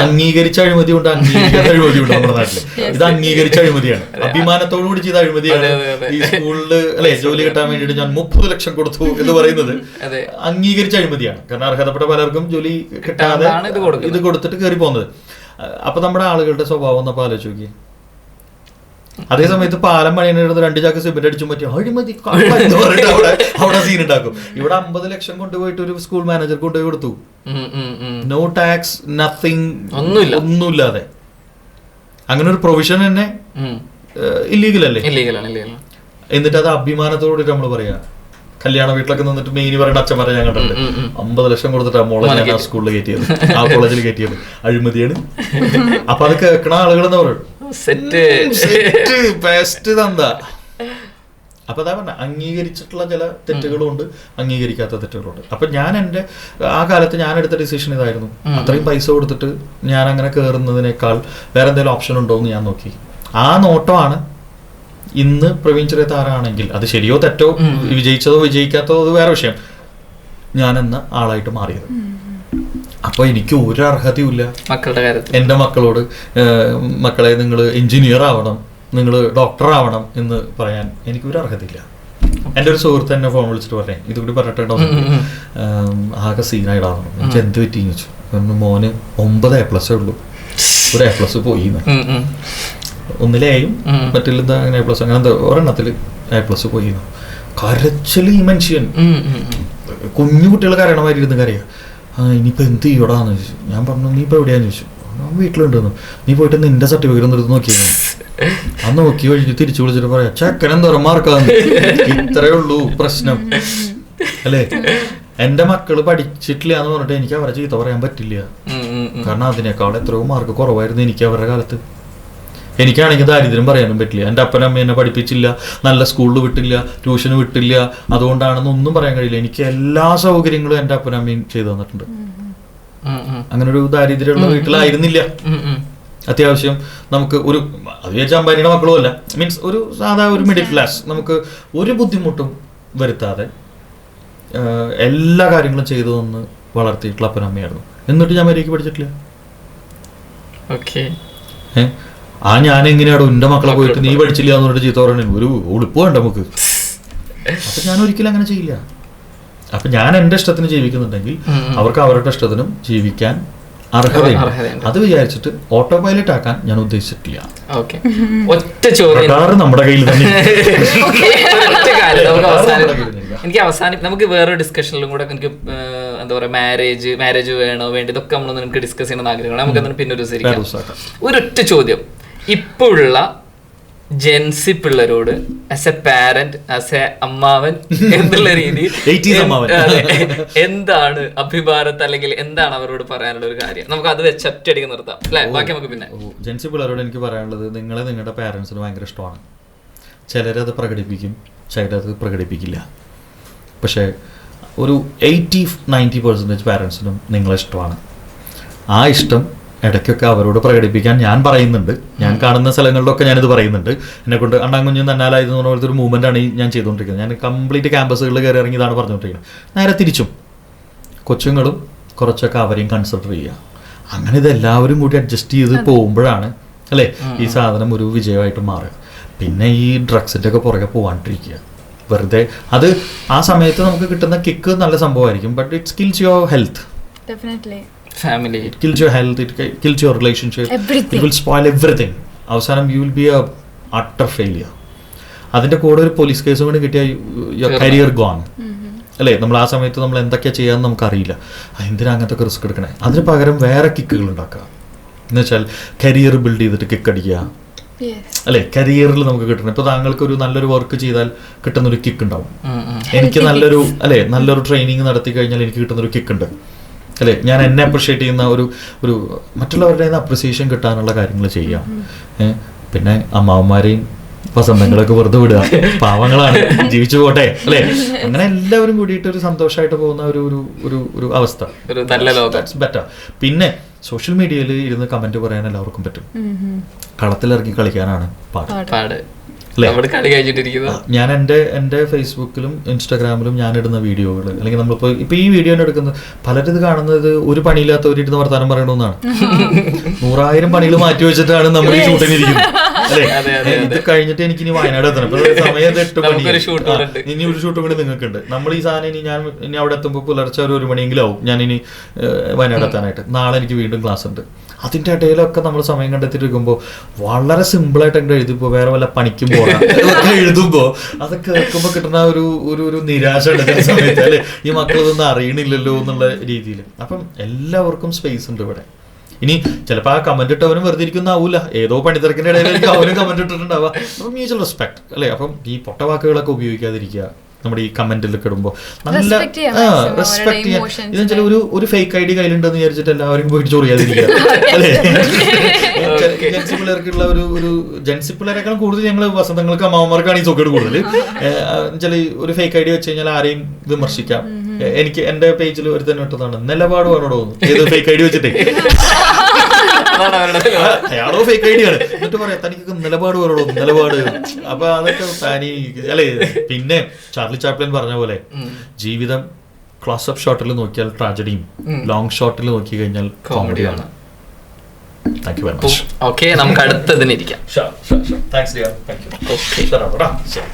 അംഗീകരിച്ച അഴിമതി ഉണ്ട് അംഗീകരിക്കാത്ത (laughs) അഴിമതി ഉണ്ട് നമ്മുടെ നാട്ടിൽ. ഇത് അംഗീകരിച്ച അഴിമതിയാണ്. അഭിമാനത്തോടു കൂടി ചെയ്ത അഴിമതിയാണ്. ഈ സ്കൂളിൽ അല്ലെ ജോലി കിട്ടാൻ വേണ്ടിയിട്ട് ഞാൻ മുപ്പത് ലക്ഷം കൊടുത്തു എന്ന് പറയുന്നത്. (laughs) അംഗീകരിച്ച അഴിമതിയാണ്. കാരണം അർഹതപ്പെട്ട പലർക്കും ജോലി കിട്ടാതെ ഇത് കൊടുത്തിട്ട് കയറി പോകുന്നത് അപ്പൊ നമ്മുടെ ആളുകളുടെ സ്വഭാവം ഒന്ന് ആലോചിച്ച് നോക്കി അതേ സമയത്ത് പാലം പണിയുന്ന രണ്ട് ചാക്ക് സിമെന്റ് അടിച്ചും പറ്റി അഴിമതി കള്ള എന്ന് പറഞ്ഞിട്ട് അവിടെ അവിടെ സീൻ ഉണ്ടാക്കും ഇവിടെ അമ്പത് ലക്ഷം കൊണ്ടുപോയിട്ട് ഒരു സ്കൂൾ മാനേജർ കൊണ്ടുപോയി കൊടുത്തു. നോ ടാക്സ് നത്തിങ് ഒന്നുമില്ല. ഒന്നുമില്ലാതെ അങ്ങനെ ഒരു പ്രൊവിഷൻ തന്നെ. ഇല്ലീഗൽ അല്ലേ എന്നിട്ട് അത് അഭിമാനത്തോടെ നമ്മൾ പറയാ കല്യാണ വീട്ടിലൊക്കെ നിന്നിട്ട് മെയിൻ പറയുന്ന അച്ഛന്മാരെ ഞാൻ കണ്ടിട്ടുണ്ട്. അമ്പത് ലക്ഷം കൊടുത്തിട്ട് മോളെ മോനെ ഞാൻ ആ സ്കൂളിൽ കയറ്റിയത്. ആ കോളേജിൽ കയറ്റിയത്. അഴിമതിയാണ്. അപ്പൊ അത് കേൾക്കണ ആളുകൾ എന്ന് പറയും സെറ്റ്. ബെസ്റ്റ് തന്താ. അപ്പൊ അതാ പറഞ്ഞ അംഗീകരിച്ചിട്ടുള്ള ചില തെറ്റുകളുണ്ട് അംഗീകരിക്കാത്ത തെറ്റുകളുണ്ട് അപ്പൊ ഞാൻ എന്റെ ആ കാലത്ത് ഞാൻ എടുത്ത ഡിസിഷൻ ഇതായിരുന്നു. അത്രയും പൈസ കൊടുത്തിട്ട് ഞാൻ അങ്ങനെ കയറുന്നതിനേക്കാൾ വേറെ എന്തെങ്കിലും ഓപ്ഷൻ ഉണ്ടോ എന്ന് ഞാൻ നോക്കി. ആ നോട്ടമാണ് ഇന്ന് പ്രവീൺ ചെറിയ താരാണെങ്കിൽ അത് ശരിയോ തെറ്റോ? വിജയിച്ചതോ വിജയിക്കാത്തതോ അത് വേറെ വിഷയം. ഞാൻ എന്ന ആളായിട്ട് മാറിയത്. അപ്പൊ എനിക്ക് ഒരു അർഹതയുമില്ല. മക്കളുടെ കാര്യത്തിൽ. എന്റെ മക്കളോട് മക്കളെ നിങ്ങൾ എഞ്ചിനീയർ ആവണം നിങ്ങൾ ഡോക്ടർ ആവണം എന്ന് പറയാൻ എനിക്ക് ഒരു അർഹതയില്ല. എന്റെ ഒരു സുഹൃത്ത് എന്നെ ഫോൺ വിളിച്ചിട്ട് പറയാം ഇതുകൂടി പറഞ്ഞിട്ടുണ്ടോ ആകെ സീനായിടാവണം എനിക്ക് എന്ത് പറ്റി ചോദിച്ചു. മോന് ഒമ്പത് എ പ്ലസേ ഉള്ളൂ. ഒരു എ പ്ലസ് പോയി. ഒന്നിലെയും. മറ്റിലെന്താ അങ്ങനെ പ്ലസ് അങ്ങനെ ഒരെണ്ണത്തിൽ എ പ്ലസ് പോയി. കരച്ചിൽ ഈ മനുഷ്യൻ. കുഞ്ഞു കുട്ടികൾ കരയണമാതിരി ഇരുന്ന് കരയുക ആ ഇനിയിപ്പോൾ എന്ത് ചെയ്യടാന്ന് ചോദിച്ചു. ഞാൻ പറഞ്ഞു നീ ഇപ്പോൾ എവിടെയാന്ന് ചോദിച്ചു? ഞാൻ വീട്ടിലുണ്ടെന്ന്. നീ പോയിട്ട് നിന്റെ സർട്ടിഫിക്കറ്റ് ഒന്ന് എടുത്ത് നോക്കിയിരുന്നു ആ നോക്കി കഴിഞ്ഞ് തിരിച്ചു വിളിച്ചിട്ട് പറയാം ചെക്കൻ എന്തോരം മാർക്കാന്ന്. ഇത്രയേ ഉള്ളൂ പ്രശ്നം. അല്ലേ? എന്റെ മക്കൾ പഠിച്ചിട്ടില്ല എന്ന് പറഞ്ഞിട്ട് എനിക്ക് അവരെ ചീത്ത പറയാൻ പറ്റില്ല. കാരണം അതിനേക്കാൾ എത്രയോ മാർക്ക് കുറവായിരുന്നു എനിക്ക് അവരുടെ കാലത്ത്. എനിക്കാണെങ്കിൽ ദാരിദ്ര്യം പറയാനും പറ്റില്ല. എന്റെ അപ്പനും അമ്മ എന്നെ പഠിപ്പിച്ചില്ല. നല്ല സ്കൂളിൽ വിട്ടില്ല. ട്യൂഷന് വിട്ടില്ല. അതുകൊണ്ടാണെന്ന് ഒന്നും പറയാൻ കഴിയില്ല. എനിക്ക് എല്ലാ സൗകര്യങ്ങളും എന്റെ അപ്പനും അമ്മയും ചെയ്തു തന്നിട്ടുണ്ട്. അങ്ങനെ ഒരു ദാരിദ്ര്യമുള്ള വീട്ടിലായിരുന്നില്ല. അത്യാവശ്യം നമുക്ക് ഒരു അത് വിചാരിച്ച അമ്പാനിയുടെ മക്കളും അല്ല. മീൻസ് ഒരു സാധാ ഒരു മിഡിൽ ക്ലാസ് നമുക്ക് ഒരു ബുദ്ധിമുട്ടും വരുത്താതെ എല്ലാ കാര്യങ്ങളും ചെയ്തു തന്ന് വളർത്തിയിട്ടുള്ള അപ്പനും അമ്മയായിരുന്നു. എന്നിട്ട് ഞാൻ മര്യാദയ്ക്ക് പഠിച്ചിട്ടില്ല. ഓക്കെ ഏ? ആ ഞാൻ എങ്ങനെയാടോ എന്റെ മക്കളെ പോയിട്ട് നീ പഠിച്ചില്ല എന്ന് പറഞ്ഞിട്ട് ചീത്ത പറയണേ ഒരു ഉളുപ്പ് വേണ്ട നമുക്ക്. അപ്പൊ ഞാൻ ഒരിക്കലും അങ്ങനെ ചെയ്യില്ല. അപ്പൊ ഞാൻ എന്റെ ഇഷ്ടത്തിന് ജീവിക്കുന്നുണ്ടെങ്കിൽ. അവർക്ക് അവരുടെ ഇഷ്ടത്തിനും ജീവിക്കാൻ അർഹതയുണ്ട്. അത് വിചാരിച്ചിട്ട് ഓട്ടോ പൈലറ്റ് ആക്കാൻ ഞാൻ ഉദ്ദേശിച്ചിട്ടില്ല. ഒറ്റ ചോദ്യം. നമ്മുടെ കയ്യിൽ. (laughs) എനിക്ക് അവസാനം നമുക്ക് വേറെ ഡിസ്കഷനിലും കൂടെ എനിക്ക് എന്താ പറയുക മാരേജ് മാരേജ് വേണോ വേണ്ട? ഇതൊക്കെ നമ്മൾ നമുക്ക് ഡിസ്കസ് ചെയ്യണമെന്ന് ആഗ്രഹമാണ്. നമുക്ക് അതിന് പിന്നെ ഒരു. ഒരൊറ്റ ചോദ്യം. ഇപ്പോഴുള്ള ജെൻസി പിള്ളേരോട് as a parent as a അമ്മാവൻ എന്നുള്ള രീതിയിൽ 80s അമ്മാവൻ. അതെ. എന്താണ് അഭിഭാരത്ത് അല്ലെങ്കിൽ എന്താണ് അവരോട് പറയാനുള്ള ഒരു കാര്യം? നമുക്ക് അത് വെച്ച് ഒറ്റയടിക്ക് നിർത്താം. അല്ലെ? ബാക്കി നമുക്ക് പിന്നെ. ജെൻസി പിള്ളേരോട് എനിക്ക് പറയാനുള്ളത് നിങ്ങളെ നിങ്ങളുടെ പാരന്റ്സിന് ഭയങ്കര ഇഷ്ടമാണ്. ചിലരത് പ്രകടിപ്പിക്കും ചിലരത് പ്രകടിപ്പിക്കില്ല. പക്ഷേ ഒരു എയ്റ്റി നയന്റി പെർസെന്റേജ് പാരൻസിനും നിങ്ങളെ ഇഷ്ടമാണ്. ആ ഇഷ്ടം ഇടയ്ക്കൊക്കെ അവരോട് പ്രകടിപ്പിക്കാൻ ഞാൻ പറയുന്നുണ്ട്. ഞാൻ കാണുന്ന സ്ഥലങ്ങളിലൊക്കെ ഞാനിത് പറയുന്നുണ്ട്. എന്നെ കൊണ്ട് അണ്ണാങ്കുഞ്ഞും തന്നാലായത് എന്ന് പറഞ്ഞ ഒരു മൂവ്മെന്റ് ആണ് ഞാൻ ചെയ്തുകൊണ്ടിരിക്കുന്നത്. ഞാൻ കംപ്ലീറ്റ് ക്യാമ്പസുകളിൽ കയറി ഇറങ്ങി ഇതാണ് പറഞ്ഞുകൊണ്ടിരിക്കുന്നത്. നേരെ തിരിച്ചും. കൊച്ചുങ്ങളും കുറച്ചൊക്കെ അവരെയും കൺസിഡർ ചെയ്യുക. അങ്ങനെ ഇത് എല്ലാവരും കൂടി അഡ്ജസ്റ്റ് ചെയ്ത് പോകുമ്പോഴാണ് അല്ലേ? ഈ സാധനം ഒരു വിജയമായിട്ട് മാറുക. പിന്നെ ഈ ഡ്രഗ്സിന്റെ ഒക്കെ പുറകെ പോവാണ്ടിരിക്കുക. വെറുതെ അത് ആ സമയത്ത് നമുക്ക് കിട്ടുന്ന കിക്ക് നല്ല സംഭവമായിരിക്കും. But it's kills your health definitely family it kills your health it kills your relationship Everything. It will spoil everything അവസാനം you will be a utter failure അതിന്റെ കൂടെ ഒരു പോലീസ് കേസും കൂടി കിട്ടിയ യുവർ കരിയർ ഗോൺ അല്ലേ? നമ്മൾ ആ സമയത്ത് നമ്മൾ എന്തൊക്കെയാ ചെയ്യാന്ന് നമുക്കറിയില്ല. എന്തിനാ അങ്ങനത്തെ റിസ്ക് എടുക്കണേ? അതിന് പകരം വേറെ കിക്കുകൾ ഉണ്ടാക്കുക. എന്ന് വെച്ചാൽ കരിയർ ബിൽഡ് ചെയ്തിട്ട് കിക്ക് അടിക്കുക. അല്ലെ അല്ലേ? കരിയറിൽ നമുക്ക് കിട്ടണം. ഇപ്പൊ താങ്കൾക്ക് ഒരു നല്ലൊരു വർക്ക് ചെയ്താൽ കിട്ടുന്ന ഒരു കിക്ക് ഉണ്ടാവും എനിക്ക് നല്ലൊരു അല്ലെ? നല്ലൊരു ട്രെയിനിങ് നടത്തി കഴിഞ്ഞാൽ എനിക്ക് കിട്ടുന്ന ഒരു കിക്ക് ഉണ്ട്. അല്ലെ? ഞാൻ എന്നെ അപ്രിഷിയേറ്റ് ചെയ്യുന്ന ഒരു ഒരു മറ്റുള്ളവരുടെ അപ്രിസിയേഷൻ കിട്ടാനുള്ള കാര്യങ്ങൾ ചെയ്യാം. പിന്നെ അമ്മാവന്മാരെയും വസന്തങ്ങളൊക്കെ വെറുതെ വിടുക. പാവങ്ങളാണ്. ജീവിച്ചു പോട്ടെ അല്ലെ? അങ്ങനെ എല്ലാവരും കൂടിയിട്ട് ഒരു സന്തോഷമായിട്ട് പോകുന്ന ഒരു ഒരു ഒരു ഒരു അവസ്ഥ. ഒരു നല്ല ലോകം. ബെറ്റർ പിന്നെ സോഷ്യൽ മീഡിയയിൽ ഇരുന്ന് കമന്റ് പറയാൻ എല്ലാവർക്കും പറ്റും. കളത്തിലിറങ്ങി കളിക്കാനാണ് പാട്? നമ്മുടെ കളി കഴിച്ചിട്ടിരിക്കുന്നത് ഞാൻ എന്റെ എന്റെ ഫേസ്ബുക്കിലും ഇൻസ്റ്റാഗ്രാമിലും ഞാൻ ഇടുന്ന വീഡിയോകൾ. അല്ലെങ്കിൽ നമ്മളിപ്പോൾ ഇപ്പൊ ഈ വീഡിയോ എടുക്കുന്നത് പലരും ഇത് കാണുന്നത് ഒരു പണിയില്ലാത്തവരിടുന്ന വർത്താനം പറയണമെന്നാണ് (laughs) നൂറായിരം പണികൾ മാറ്റി വെച്ചിട്ടാണ് നമ്മൾ ഈ ഷൂട്ടിന് ഇരിക്കുന്നത്. അല്ലേ? (laughs) അതെ, അതെ, ഇത് കഴിഞ്ഞിട്ട് എനിക്ക് ഇനി വയനാട് എത്തണം. സമയം എട്ട് മണി. ഇനി ഒരു ഷൂട്ടും കൂടി നിങ്ങൾക്കുണ്ട്. നമ്മൾ ഈ സാധനം ഇനി ഞാൻ ഇനി അവിടെ എത്തുമ്പോൾ പുലർച്ചെ ഒരു ഒരു മണിയെങ്കിലും ആവും. ഞാൻ ഇനി വയനാട് എത്താനായിട്ട്. നാളെ എനിക്ക് വീണ്ടും ക്ലാസ് ഉണ്ട്. അതിന്റെ ഇടയിലൊക്കെ നമ്മൾ സമയം കണ്ടെത്തിയിരിക്കുമ്പോൾ വളരെ സിമ്പിളായിട്ട് അങ്ങ് എഴുതിപ്പോ വേറെ വല്ല പണിക്കും പോകാം. എഴുതുമ്പോൾ അത് കേൾക്കുമ്പോൾ കിട്ടുന്ന ഒരു ഒരു ഒരു നിരാശ എടുക്കുന്ന സമയത്ത്. അല്ലെ? ഈ മക്കൾ ഇതൊന്നും അറിയണില്ലല്ലോ എന്നുള്ള രീതിയിൽ അപ്പം എല്ലാവർക്കും സ്പേസ് ഉണ്ട് ഇവിടെ. ഇനി ചിലപ്പോൾ ആ കമന്റ് ഇട്ടവനും വെറുതെ ഇരിക്കുന്നാവൂല ഏതോ പണിത്തിരക്കിന്റെ ഇടയിലായിരിക്കും അവനും കമന്റ് ഇട്ടിട്ടുണ്ടാവുക. അപ്പം മ്യൂച്വൽ റെസ്പെക്ട് അല്ലേ? അപ്പം ഈ പൊട്ടവാക്കുകളൊക്കെ ഉപയോഗിക്കാതിരിക്കുക. നമ്മുടെ ഈ കമന്റിലൊക്കെ ഇടുമ്പോൾ നല്ല റെസ്പെക്ട് ചെയ്യാം ചെയ്യാൻ ഇതെന്ന് വെച്ചാൽ ഒരു ഒരു ഫേക്ക് ഐ ഡി കയ്യിലുണ്ടെന്ന് വിചാരിച്ചിട്ട് എല്ലാവരും പോയിട്ട് ചൊറിയാതിരിക്കുക (laughs) അല്ലേ? (laughs) ജെൻസി പിള്ളേർക്കുള്ള ഒരു ഒരു ജെൻസി പിള്ളേരെക്കാളും കൂടുതൽ ഞങ്ങൾ വസന്തങ്ങൾക്ക് അമ്മാവന്മാർക്കാണ് ഈ സോക്കേട് കൂടുതൽ. (laughs) എന്നുവെച്ചാൽ ഒരു ഫേക്ക് ഐ ഡി വെച്ച് കഴിഞ്ഞാൽ ആരെയും വിമർശിക്കാം. എനിക്ക് എന്റെ പേജിൽ ഒരു തന്നെ ഇട്ടതാണ്. നിലപാട് എന്ന്. ഏത് ഫേക്ക് ഐ ഡി വെച്ചിട്ടേ? അതാണ് അവരുടെ അയാളോ ഫേക്ക് ഐ ഡി ആണ്. (laughs) എന്നിട്ട് പറയാം തനിക്ക് നിലപാട് വേണോടോ നിലപാട്. അപ്പൊ അതൊക്കെ തനി അല്ലെ പിന്നെ ചാർലി ചാപ്ലിൻ പറഞ്ഞ പോലെ ജീവിതം ക്ലോസ് അപ്പ് ഷോട്ടിൽ നോക്കിയാൽ ട്രാജഡിയും ലോങ് ഷോട്ടിൽ നോക്കി കഴിഞ്ഞാൽ കോമഡിയാണ് thank you very much okay നമുക്ക് അടുത്തതിനിരിക്കാം ഓക്കെ sure,